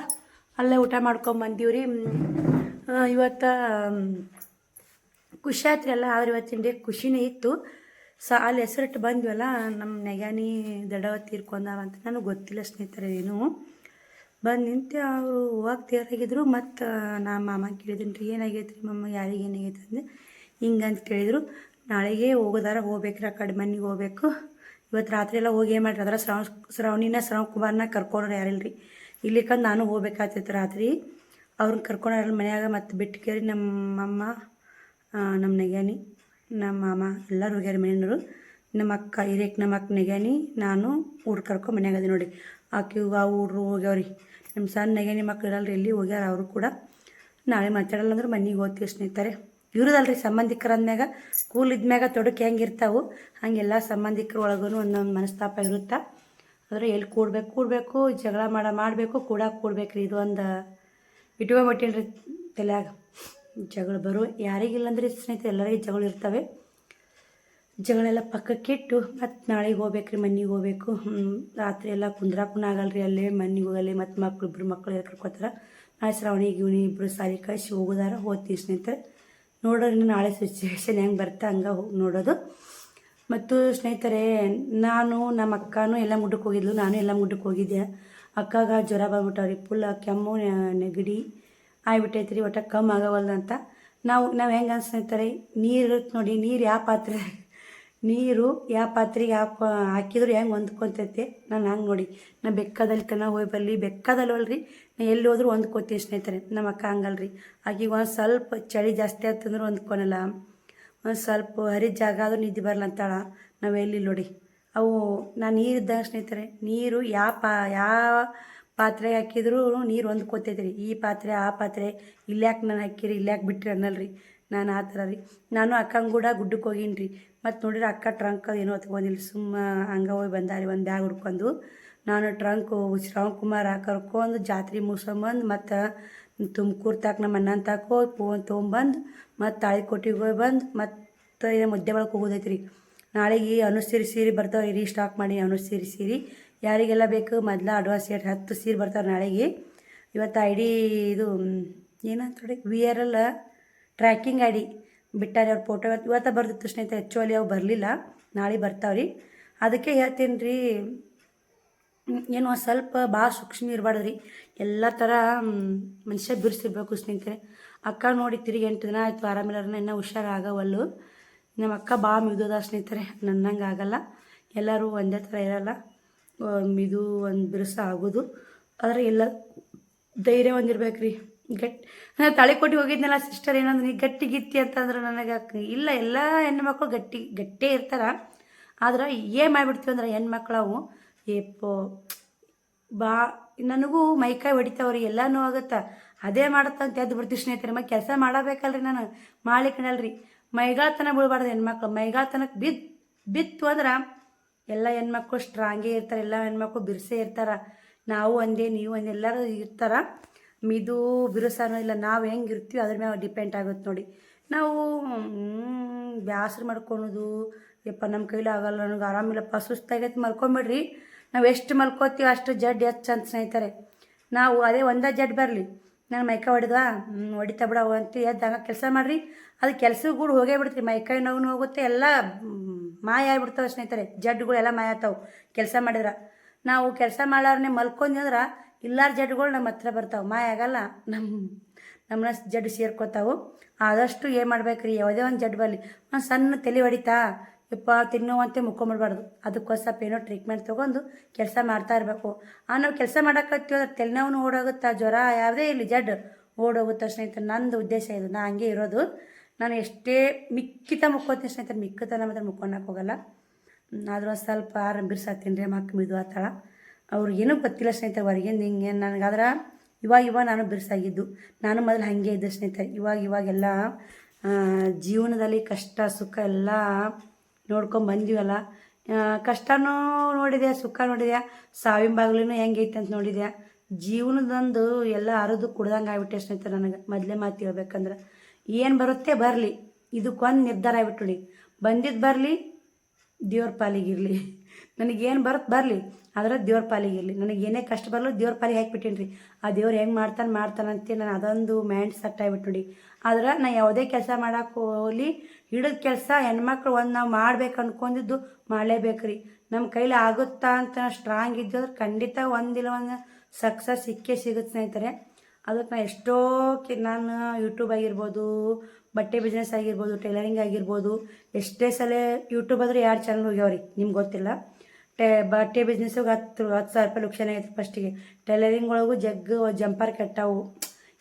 ಅಲ್ಲೇ ಊಟ ಮಾಡ್ಕೊಂಬಂದೀವ್ರಿ ಬಂದೀವಿ ರೀ ಇವತ್ತು ಖುಷಿ ಆಯ್ತು ಅಲ್ಲ. ಆದ್ರೆ ಇವತ್ತಿನ ಡೇ ಖುಷಿನೇ ಇತ್ತು. ಸ ಅಲ್ಲಿ ಹೆಸರಿಟ್ಟು ಬಂದ್ವಲ್ಲ ನಮ್ಮ ನೆಗಾನಿ ದಡವ ತೀರ್ಕೊಂಡಾವ ಅಂತ ನನಗೆ ಗೊತ್ತಿಲ್ಲ ಸ್ನೇಹಿತರೆ ಏನು. ಬಂದು ನಿಂತು ಅವರು ಹೋಗಿ ತಯಾರಾಗಿದ್ರು, ಮತ್ತು ನಾ ಮಾಮ ಕೇಳಿದ್ದೀನಿ ರೀ ಏನಾಗೈತೆ ರೀ ಮಮ್ಮ ಯಾರಿಗೆ ಏನಾಗೈತೆ ಅಂದೆ ಹಿಂಗಂತ ಕೇಳಿದರು. ನಾಳೆಗೆ ಹೋಗೋದಾರ ಹೋಗ್ಬೇಕ್ರಿ, ಆ ಕಡೆ ಮನೆಗೆ ಹೋಗ್ಬೇಕು. ಇವತ್ತು ರಾತ್ರಿ ಎಲ್ಲ ಹೋಗಿ ಏನು ಮಾಡ್ರಿ, ಅದರ ಶ್ರಾವಣ ಶ್ರಾವಣಿನ ಶ್ರಾವಣ ಕುಮಾರ್ನ ಕರ್ಕೊಂಡ್ರೆ ಯಾರಿಲ್ಲ ರೀ ಇಲ್ಲಿಕಂದು ನಾನು ಹೋಗ್ಬೇಕಾಗ್ತೈತೆ ರಾತ್ರಿ. ಅವ್ರನ್ನ ಕರ್ಕೊಂಡು ಮನ್ಯಾಗ ಮತ್ತೆ ಬಿಟ್ಟು ಕೇಳಿ ನಮ್ಮಮ್ಮ ನಮ್ಮ ನೆಗ್ಯಾನಿ. ನಮ್ಮ ಮಾಮ, ಎಲ್ಲರೂ ಹೋಗ್ಯಾರ ಮನೆಯವರು. ನಮ್ಮ ಅಕ್ಕ ಹಿರೇಕ್ ನಮ್ಮ ಅಕ್ಕ ನೆಗ್ಯಾನಿ, ನಾನು ಊರು ಕರ್ಕೊಂಡು ಮನ್ಯಾಗ ಅದೇ ನೋಡಿ. ಆಕೆ, ಆ ಊರು ಹೋಗ್ಯಾವ್ರಿ. ನಮ್ಮ ಸಣ್ಣ ನೆಗ್ಯಾನಿ ಮಕ್ಳು ಇರಲ್ಲ ಎಲ್ಲಿ ಹೋಗ್ಯಾರ ಅವರು ಕೂಡ. ನಾಳೆ ಮಾತಾಡಲ್ಲ ಅಂದ್ರೆ ಮನೆಗೆ ಹೋಗ್ತೀವಿ ಸ್ನೇಹಿತರೆ. ಇವರದಲ್ರಿ ಸಂಬಂಧಿಕರ ಅಂದ್ಮ್ಯಾಗ, ಕೂಲ್ ಇದ್ಮ್ಯಾಗ ತೊಡಕೆ ಹೆಂಗಿರ್ತಾವು ಹಂಗೆಲ್ಲ ಸಂಬಂಧಿಕರ ಒಳಗೂ ಒಂದೊಂದು ಮನಸ್ತಾಪ ಇರುತ್ತೆ. ಆದರೆ ಎಲ್ಲಿ ಕೂಡ್ಬೇಕು, ಕೂಡಬೇಕು, ಜಗಳ ಮಾಡ ಮಾಡಬೇಕು, ಕೂಡ ಕೂಡ್ಬೇಕು ರೀ ಇದು ಒಂದು ಇಟ್ಕೊಂಬಿಟ್ಟೀನಿ ರೀ ತಲೆಯಾಗ. ಜಗಳ ಬರೋ ಯಾರಿಗಿಲ್ಲ ಅಂದ್ರೆ ಸ್ನೇಹಿತರೆ, ಎಲ್ಲರಿಗೂ ಜಗಳ ಇರ್ತವೆ. ಜಗಳೆಲ್ಲ ಪಕ್ಕಕ್ಕಿಟ್ಟು ಮತ್ತು ನಾಳೆಗೆ ಹೋಗ್ಬೇಕ್ರಿ, ಮನೆಗೆ ಹೋಗ್ಬೇಕು. ರಾತ್ರಿ ಎಲ್ಲ ಕುಂದ್ರಾಕು ಆಗಲ್ರಿ ಅಲ್ಲೇ, ಮನೆಗೆ ಹೋಗಲ್ಲಿ ಮತ್ತು ಮಕ್ಳು ಇಬ್ಬರು ಮಕ್ಕಳು ಎಲ್ಲ ಕರ್ಕೋತಾರೆ ನಾಳೆ ಶ್ರಾವಣಿ, ಗಿವಣಿ ಇಬ್ಬರು ಸಾರಿ ಕಳಿಸಿ ಹೋಗೋದಾರ, ಹೋಗ್ತೀವಿ ಸ್ನೇಹಿತರೆ. ನೋಡೋರಿ ನಾಳೆ ಸಿಚುವೇಶನ್ ಹೆಂಗೆ ಬರ್ತಾ ಹಂಗೆ ಹೋಗಿ ನೋಡೋದು. ಮತ್ತು ಸ್ನೇಹಿತರೆ, ನಾನು, ನಮ್ಮ ಅಕ್ಕನೂ ಎಲ್ಲ ಮುಟ್ಟಕ್ಕೆ ಹೋಗಿದ್ಲು, ನಾನು ಎಲ್ಲ ಮುಟ್ಟಕ್ಕೆ ಹೋಗಿದ್ದೆ. ಅಕ್ಕಗ ಜ್ವರ ಬಂದ್ಬಿಟ್ಟವ್ರಿ ಫುಲ್ ಕೆಮ್ಮು, ನೆ- ನೆಗಡಿ ಆಗ್ಬಿಟ್ಟೈತ್ರಿ, ಒಟ್ಟು ಕಮ್ಮಿ ಆಗವಲ್ದು ಅಂತ. ನಾವು ನಾವು ಹೆಂಗೆ ಅನ್ಸ್ತಾರೆ ನೀರು ಇರುತ್ತೆ ನೋಡಿ, ನೀರು ಯಾವ ಪಾತ್ರೆ, ನೀರು ಯಾವ ಪಾತ್ರೆಗೆ ಹಾಕೋ, ಹಾಕಿದ್ರು ಹೆಂಗೆ ಹೊಂದ್ಕೊತೈತೆ, ನಾನು ಹಂಗೆ ನೋಡಿ. ನಾ ಬೆಕ್ಕದಲ್ಲಿ ತನ ಹೋಗಿ ಬರಲಿ, ಬೆಕ್ಕದಲ್ಲಿ ಅಲ್ರಿ, ನಾ ಎಲ್ಲಿ ಹೋದ್ರೂ ಹೊಂದ್ಕೋತೀನಿ ಸ್ನೇಹಿತರೆ, ನಮ್ಮ ಅಕ್ಕ ಹಂಗಲ್ರಿ. ಆಕಿಗೆ ಒಂದು ಸ್ವಲ್ಪ ಚಳಿ ಜಾಸ್ತಿ ಆಯ್ತಂದ್ರೆ ಹೊಂದ್ಕೊಳಲ್ಲ. ಒಂದು ಸ್ವಲ್ಪ ಹರಿ ಜಾಗ ಆದರೂ ನಿದ್ದೆ ಬರಲ್ಲ ನಾವು ಎಲ್ಲಿ ನೋಡಿ. ಅವು ನಾನು ನೀರು ಇದ್ದಾಗ ಸ್ನೇಹಿತರೆ, ನೀರು ಯಾವ ಪಾ, ಯಾವ ಪಾತ್ರೆಗೆ ಹಾಕಿದ್ರು ನೀರು ಹೊಂದ್ಕೋತೈತೆ ರೀ ಈ ಪಾತ್ರೆ, ಆ ಪಾತ್ರೆ, ಇಲ್ಯಾಕೆ ನಾನು ಹಾಕಿರಿ, ಇಲ್ಯಾಕೆ ಬಿಟ್ರಿ ರೀ ನಾನು ಆ ಥರ ರೀ. ನಾನು ಅಕ್ಕಂಗೆ ಕೂಡ ಗುಡ್ಡಕ್ಕೆ ಹೋಗೀನಿ ರೀ ಮತ್ತು ನೋಡಿದ್ರೆ ಅಕ್ಕ ಟ್ರಂಕ್ ಏನೋ ಹೊತ್ಕೊಂಡಿಲ್ಲ ಸುಮ್ಮ ಹಂಗೆ ಹೋಗಿ ಬಂದಾರಿ ಒಂದು ಬ್ಯಾಗ್ ಹುಡ್ಕೊಂಡು ನಾನು ಟ್ರಂಕು ಶ್ರವಣ್ ಕುಮಾರ ಕರ್ಕೊಂಡು ಜಾತ್ರೆ ಮುಗಿಸ್ಕೊಂಬಂದು ಮತ್ತು ತುಮಕೂರು ತಾಕ ನಮ್ಮ ಅಣ್ಣನ ತಾಕ ಹೋಗಿ ಫೋನ್ ತೊಗೊಂಬಂದು ಮತ್ತು ತಾಳಿಕೋಟಿಗೆ ಹೋಗಿ ಬಂದು ಮತ್ತು ಮುದ್ದೆ ಒಳಗೆ ಹೋಗೋದೈತೆ ರೀ ನಾಳೆಗೆ ಅನುಸರಿಸಿರಿ ಸೀರೆ ಬರ್ತಾವೆ ರೀ ಸ್ಟಾಕ್ ಮಾಡಿ ಅನುಸರಿಸಿರಿ. ಸೀರೆ ಯಾರಿಗೆಲ್ಲ ಬೇಕು ಮೊದ್ಲು ಅಡ್ವಾನ್ಸ್ ಎರಡು ಹತ್ತು ಸೀರೆ ಬರ್ತಾರೆ ನಾಳೆಗೆ. ಇವತ್ತು ಐ ಡಿ ಇದು ಏನಂತ ನೋಡಿ V R L tracking I D ಬಿಟ್ಟಾರೆ ಅವ್ರ ಫೋಟೋ ಇವತ್ತು ಇವತ್ತು ಬರ್ದಿತ್ತು ಸ್ನೇಹಿತರೆ ಆ್ಯಕ್ಚುಲಿ ಅವು ಬರಲಿಲ್ಲ. ನಾಳೆ ಬರ್ತಾವ್ರಿ ಅದಕ್ಕೆ ಹೇಳ್ತೀನಿ ರೀ ಏನು ಸ್ವಲ್ಪ ಭಾಳ ಸೂಕ್ಷ್ಮ ಇರಬಾರ್ದು ರೀ. ಎಲ್ಲ ಥರ ಮನುಷ್ಯ ಬಿರ್ಸಿರ್ಬೇಕು ಸ್ನೇಹಿತರೆ. ಅಕ್ಕ ನೋಡಿ ತಿರುಗಿ ಎಂಟು ದಿನ ಆಯಿತು ಆರಾಮಿಲ್ಲರನ್ನ ಇನ್ನೂ ಹುಷಾರಾಗವಲ್ಲು ನಮ್ಮ ಅಕ್ಕ ಭಾಳ ಮಿದುದ ಸ್ನೇಹಿತರೆ, ನನ್ನಂಗೆ ಆಗಲ್ಲ. ಎಲ್ಲರೂ ಒಂದೇ ಥರ ಇರಲ್ಲ. ಮಿದು ಒಂದು ಬಿರುಸ ಆಗೋದು. ಆದರೆ ಎಲ್ಲ ಧೈರ್ಯ ಹೊಂದಿರ್ಬೇಕು ರೀ ಗಟ್ ನಾನು ತಾಳಿಕೋಟಿ ಹೋಗಿದ್ನಲ್ಲ ಸಿಸ್ಟರ್ ಏನಂದ್ರೆ, ನೀ ಗಟ್ಟಿ ಗಿತ್ತಿ ಅಂತಂದ್ರೆ ನನಗೆ ಇಲ್ಲ, ಎಲ್ಲ ಹೆಣ್ಮಕ್ಳು ಗಟ್ಟಿ, ಗಟ್ಟೇ ಇರ್ತಾರೆ. ಆದ್ರೆ ಏನು ಮಾಡಿಬಿಡ್ತೀವಿ ಅಂದ್ರೆ ಹೆಣ್ಮಕ್ಳವು ಏಪೋ ಬಾ, ನನಗೂ ಮೈಕಾಯಿ ಹೊಡಿತಾವ್ರಿ, ಎಲ್ಲನೂ ಆಗುತ್ತೆ. ಅದೇ ಮಾಡುತ್ತೆ ಅಂತ ಎದ್ದು ಬಿಡ್ತೀವಿ ಸ್ನೇಹಿತರೆ, ಮತ್ತೆ ಕೆಲಸ ಮಾಡಬೇಕಲ್ರಿ ನಾನು. ಮಾಡ್ಲಿಕ್ಕನಲ್ರಿ ಮೈಗಾಳ್ತನ ಬೀಳ್ಬಾರ್ದು ಹೆಣ್ಮಕ್ಳು. ಮೈಗಾಳ್ತನಕ್ಕೆ ಬಿದ್ದು ಬಿತ್ತು ಅಂದ್ರೆ ಎಲ್ಲ ಹೆಣ್ಮಕ್ಳು ಸ್ಟ್ರಾಂಗೇ ಇರ್ತಾರೆ, ಎಲ್ಲ ಹೆಣ್ಮಕ್ಳು ಬಿರ್ಸೇ ಇರ್ತಾರೆ. ನಾವು ಒಂದೇ, ನೀವು ಒಂದೇ, ಎಲ್ಲರೂ ಇರ್ತಾರೆ. ಮಿದು, ಬಿರುಸಾನು ಇಲ್ಲ, ನಾವು ಹೆಂಗೆ ಇರ್ತೀವಿ ಅದ್ರ ಮೇಲೆ ಡಿಪೆಂಡ್ ಆಗುತ್ತೆ ನೋಡಿ. ನಾವು ಬ್ಯಾಸ್ರ ಮಾಡ್ಕೊಳೋದು. ಯಪ್ಪ ನಮ್ಮ ಕೈಲಿ ಆಗಲ್ಲ, ನನಗೆ ಆರಾಮಿಲ್ಲಪ್ಪ ಸುಸ್ತಾಗೈತೆ, ಮಲ್ಕೊಂಬಿಡ್ರಿ. ನಾವು ಎಷ್ಟು ಮಲ್ಕೋತೀವಿ ಅಷ್ಟು ಜಡ್ ಹೆಚ್ಚು ಅಂತ ಸ್ನೇಹಿತರೆ. ನಾವು ಅದೇ ಒಂದೇ ಜಡ್ ಬರಲಿ. ನಾನು ಮೈಕ ಹೊಡೆದ್ವಾ ಹ್ಞೂ ಹೊಡಿತಾ ಬಿಡವ ಅಂತ. ಎದ್ದಾಗ ಕೆಲಸ ಮಾಡಿರಿ. ಅದು ಕೆಲಸಕ್ಕೆ ಕೂಡ ಹೋಗೇ ಬಿಡ್ತೀರಿ. ಮೈಕೈ ನೋವು ಹೋಗುತ್ತೆ ಎಲ್ಲ ಮಾಯ ಆಗಿಬಿಡ್ತಾವೆ ಸ್ನೇಹಿತರೆ. ಜಡ್ಗಳು ಎಲ್ಲ ಮಾಯ ಆಗ್ತಾವೆ. ಕೆಲಸ ಮಾಡಿದ್ರೆ. ನಾವು ಕೆಲಸ ಮಾಡಾರನೆ ಅಂದ್ರೆ ಇಲ್ಲಾರ ಜಡ್ಡುಗಳು ನಮ್ಮ ಹತ್ರ ಬರ್ತಾವೆ. ಮಾಯ ಆಗಲ್ಲ. ನಮ್ಮ ನಮ್ಮನ್ನ ಜಡ್ಡು ಸೇರ್ಕೋತಾವು. ಆದಷ್ಟು ಏನು ಮಾಡ್ಬೇಕ್ರಿ? ಯಾವುದೇ ಒಂದು ಜಡ್ಡು ಬರಲಿ. ಒಂದು ಸಣ್ಣ ತಲೆ ಹೊಡಿತಾ. ಯಪ್ಪ, ತಿನ್ನುವಂತೆ ಮುಕ್ಕೊಂಬಿಡ್ಬಾರ್ದು ಅದಕ್ಕೋಸ್ಕರ ಏನೋ ಟ್ರೀಟ್ಮೆಂಟ್ ತೊಗೊಂಡು ಕೆಲಸ ಮಾಡ್ತಾ ಇರಬೇಕು. ಆ, ನಾವು ಕೆಲಸ ಮಾಡೋಕತ್ತೀವಿ ಅಂದ್ರೆ ಓಡೋಗುತ್ತಾ? ಜ್ವರ ಯಾವುದೇ ಇರಲಿ, ಜಡ್ ಓಡೋಗುತ್ತಾ ಸ್ನೇಹಿತರೆ ನಂದು ಉದ್ದೇಶ ಇದು. ನಾ ಹಂಗೆ ಇರೋದು. ನಾನು ಎಷ್ಟೇ ಮಿಕ್ಕಿತ ಮುಕ್ಕೋತೀನಿ ಸ್ನೇಹಿತರೆ ನಮ್ಮ ಮಾತ್ರ ಮುಕ್ಕೊಳಕ್ಕೆ ಹೋಗಲ್ಲ. ಆದರೂ ಸ್ವಲ್ಪ ಆರಾಮ್ ಬಿರ್ಸಾತೀನಿ ರೀ ಮಕ್ಕ ಮಿದು ಆತಾಳ ಅವ್ರಿಗೇನೂ ಗೊತ್ತಿಲ್ಲ ಸ್ನೇಹಿತರೆ, ಹೊರಗಿಂದ ಹಿಂಗೆ ನನಗಾದ್ರೆ ಇವಾಗ ಇವಾಗ ನಾನು ಬಿರ್ಸಾಗಿದ್ದು. ನಾನು ಮೊದಲು ಹಾಗೆ ಇದ್ದೆ ಸ್ನೇಹಿತರೆ. ಇವಾಗ ಇವಾಗೆಲ್ಲ ಜೀವನದಲ್ಲಿ ಕಷ್ಟ, ಸುಖ ಎಲ್ಲ ನೋಡ್ಕೊಂಡು ಬಂದೀವಲ್ಲ. ಕಷ್ಟನೂ ನೋಡಿದೆ, ಸುಖ ನೋಡಿದೆ. ಸಾವಿನ ಬಾಗಿಲೂ ಹೆಂಗೈತೆ ಅಂತ ನೋಡಿದೆ. ಜೀವನದೊಂದು ಎಲ್ಲ ಅರದು ಕುಡ್ದಂಗೆ ಆಗ್ಬಿಟ್ಟೆ ಸ್ನೇಹಿತರೆ ನನಗೆ ಮೊದಲೇ ಮಾತು ಹೇಳ್ಬೇಕಂದ್ರೆ. ಏನು ಬರುತ್ತೆ ಬರಲಿ. ಇದಕ್ಕೊಂದು ನಿರ್ಧಾರ ಆಗ್ಬಿಟ್ಟು ನೋಡಿ ಬಂದಿದ್ದು ಬರಲಿ, ದೇವ್ರ ಪಾಲಿಗಿರಲಿ ನನಗೇನು ಬರುತ್ತೆ ಬರಲಿ, ಆದ್ರೆ ದೇವ್ರ ಪಾಲಿಗೆ ಇರಲಿ. ನನಗೆ ಏನೇ ಕಷ್ಟ ಬರಲು ದೇವ್ರ ಪಾಲಿಗೆ ಹಾಕ್ಬಿಟ್ಟೀನಿ ರೀ ಆ ದೇವ್ರು ಹೆಂಗೆ ಮಾಡ್ತಾನೆ ಮಾಡ್ತಾನಂತೆ ನಾನು ಅದೊಂದು ಮೈಂಡ್ ಸೆಟ್ ಆಗಿಬಿಟ್ಟು ನೋಡಿ. ಆದ್ರೆ ನಾ ಯಾವುದೇ ಕೆಲಸ ಮಾಡಕ್ಕೆ ಹೋಗಲಿ, ಹಿಡಿದ ಕೆಲಸ ಹೆಣ್ಮಕ್ಳು ಒಂದು ನಾವು ಮಾಡ್ಬೇಕು ಅನ್ಕೊಂಡಿದ್ದು ಮಾಡಲೇಬೇಕು ರೀ ನಮ್ಮ ಕೈಲಿ ಆಗುತ್ತಾ ಅಂತ ಸ್ಟ್ರಾಂಗ್ ಇದ್ದರೆ ಖಂಡಿತ ಒಂದಿಲ್ಲ ಒಂದು ಸಕ್ಸಸ್ ಸಿಕ್ಕೇ ಸಿಗುತ್ತೆ ಸ್ನೇಹಿತರೆ. ಅದಕ್ಕೆ ನಾನು ಎಷ್ಟೋ ನಾನು ಯೂಟ್ಯೂಬ್ ಆಗಿರ್ಬೋದು ಬಟ್ಟೆ ಬಿಸ್ನೆಸ್ ಆಗಿರ್ಬೋದು ಟೈಲರಿಂಗ್ ಆಗಿರ್ಬೋದು, ಎಷ್ಟೇ ಸಲ ಯೂಟ್ಯೂಬ್ ಆದ್ರೆ ಯಾರು ಚಾನಲ್ ಹೋಗ್ಯಾವ್ರಿ? ನಿಮ್ಗೆ ಗೊತ್ತಿಲ್ಲ. ಟೆ, ಬಟ್ಟೆ ಬಿಸ್ನೆಸ್ಸಿಗೆ ಹತ್ತು ಹತ್ತು ಸಾವಿರ ರೂಪಾಯಿ ಲಕ್ಷಣ ಆಗೈತೆ ಫಸ್ಟಿಗೆ ಟೈಲರಿಂಗ್ ಒಳಗೂ ಜಗ್ ಜಂಪರ್ ಕೆಟ್ಟವು.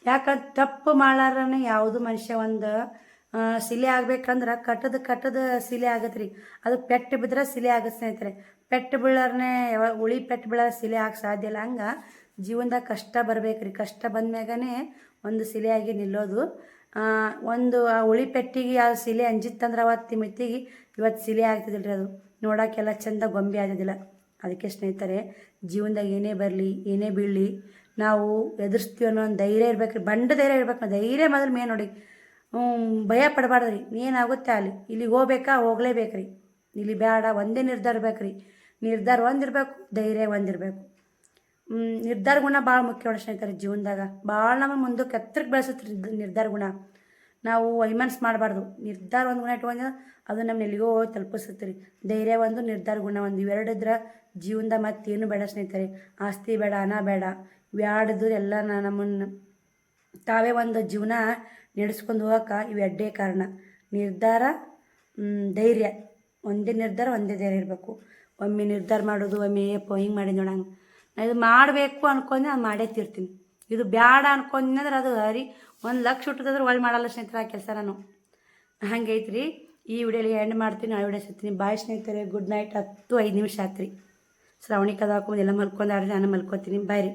ಯಾಕಂದ್ರೆ ತಪ್ಪು ಮಾಡಾರನ ಯಾವುದು ಮನುಷ್ಯ ಒಂದು ಸಿಲೆ ಆಗ್ಬೇಕಂದ್ರೆ ಕಟ್ಟದ ಕಟ್ಟದ ಸಿಲೆ ಆಗತ್ತೆ ರೀ ಅದು ಪೆಟ್ಟು ಬಿದ್ರೆ ಸಿಲೆ ಆಗತ್ತೆ ಸ್ನೇಹಿತರೆ. ಪೆಟ್ಟು ಬೀಳಾರನೆ ಯಾವ- ಉಳಿ ಪೆಟ್ಟು ಬೀಳಾರ ಸಿಲೆ ಆಗ ಸಾಧ್ಯ ಇಲ್ಲ. ಹಂಗೆ ಜೀವನದಾಗ ಕಷ್ಟ ಬರ್ಬೇಕು ರೀ ಕಷ್ಟ ಬಂದ್ಮ್ಯಾಗನೇ ಒಂದು ಸಿಲೆಯಾಗಿ ನಿಲ್ಲೋದು. ಒಂದು, ಆ ಉಳಿ ಪೆಟ್ಟಿಗೆ, ಆ ಸಿಲೆ ಅಂಜಿತ್ತಂದ್ರೆ ಅವತ್ತು ಮಿತ್ತಿಗೆ ಇವತ್ತು ಸಿಲೆ ಆಗ್ತಿದಿಲ್ಲ ರೀ ಅದು. ನೋಡೋಕ್ಕೆಲ್ಲ ಚಂದ ಗೊಂಬೆ ಆಗೋದಿಲ್ಲ ಅದಕ್ಕೆ ಸ್ನೇಹಿತರೆ, ಜೀವನದಾಗ ಏನೇ ಬರಲಿ, ಏನೇ ಬೀಳಲಿ, ನಾವು ಎದುರಿಸ್ತೀವಿ ಅನ್ನೋ ಒಂದು ಧೈರ್ಯ ಇರಬೇಕು ರೀ ಬಂಡ ಧೈರ್ಯ ಇರ್ಬೇಕು ಧೈರ್ಯ ಮೊದಲು ಮೇ ನೋಡಿ. ಭಯ ಪಡಬಾರ್ದು ರೀ ಏನಾಗುತ್ತೆ ಅಲ್ಲಿ? ಇಲ್ಲಿಗೆ ಹೋಗ್ಬೇಕಾ? ಹೋಗಲೇಬೇಕು ರೀ ಇಲ್ಲಿ ಬೇಡ ಒಂದೇ ನಿರ್ಧಾರ ಬೇಕು ರೀ ನಿರ್ಧಾರ ಒಂದಿರಬೇಕು, ಧೈರ್ಯ ಒಂದಿರಬೇಕು. ನಿರ್ಧಾರ ಗುಣ ಭಾಳ ಮುಖ್ಯ ಸ್ನೇಹಿತರೆ ಜೀವನದಾಗ. ಭಾಳ ನಮ್ಮ ಮುಂದೆ ಎತ್ತರಕ್ಕೆ ಬೆಳೆಸುತ್ತೆ ನಿರ್ಧಾರ ಗುಣ. ನಾವು ವೈಮನ್ಸ್ ಮಾಡಬಾರ್ದು. ನಿರ್ಧಾರ ಒಂದು ಗುಣ ಇಟ್ಕೊಂಡ್ರೆ ಅದು ನಮ್ಮ ಎಲ್ಲಿಗೋ ತಲುಪಿಸುತ್ತೆ ರೀ. ಧೈರ್ಯ ಒಂದು, ನಿರ್ಧಾರ ಗುಣ ಒಂದು. ಇವೆರಡಿದ್ರೆ ಜೀವನದ ಮತ್ತೇನು ಬೇಡ ಸ್ನೇಹಿತರೆ. ಆಸ್ತಿ ಬೇಡ, ಹಣ ಬೇಡ. ವ್ಯಾಡದು ಎಲ್ಲ ನಮ್ಮನ್ನು ತಾವೇ ಒಂದು ಜೀವನ ನಡೆಸ್ಕೊಂಡು ಹೋಗೋಕೆ ಇವು ಕಾರಣ. ನಿರ್ಧಾರ ಧೈರ್ಯ. ಒಂದೇ ನಿರ್ಧಾರ, ಒಂದೇ ಧೈರ್ಯ ಇರಬೇಕು. ಒಮ್ಮೆ ನಿರ್ಧಾರ ಮಾಡೋದು, ಒಮ್ಮೆ ಪೋಯಿಂಗ್ ಮಾಡಿ ನೋಡಂಗೆ ಇದು ಮಾಡಬೇಕು ಅನ್ಕೊಂಡೆ ನಾನು ಮಾಡೇ ತಿರ್ತೀನಿ. ಇದು ಬೇಡ ಅನ್ಕೊಂಡ್ರೆ ಅದು ಹರಿ. ಒಂದು ಲಕ್ಷ ಹುಟ್ಟಿದ್ರೆ ಒಳ್ಳೆ ಮಾಡಲ್ಲ ಸ್ನೇಹಿತರೆ ಕೆಲಸ ನಾನು. ಹಂಗೈತ್ರಿ ಈ ವಿಡಿಯೋಲಿ ಎಂಡ್ ಮಾಡ್ತೀನಿ. ಆ ವಿಡಿಯೋ ಸತ್ತೀನಿ ಬಾಯ್ ಸ್ನೇಹಿತರೆ. ಗುಡ್ ನೈಟ್ ಹತ್ತು ಐದು ನಿಮಿಷ ಆತ್ರಿ. ಶ್ರಾವಣಿ ಕದ ಹಾಕೊಂಡು ಎಲ್ಲ ಮಲ್ಕೊಂಡು ಆಡ್ರಿ ನಾನು ಮಲ್ಕೋತೀನಿ. ಬಾಯ್ ರೀ.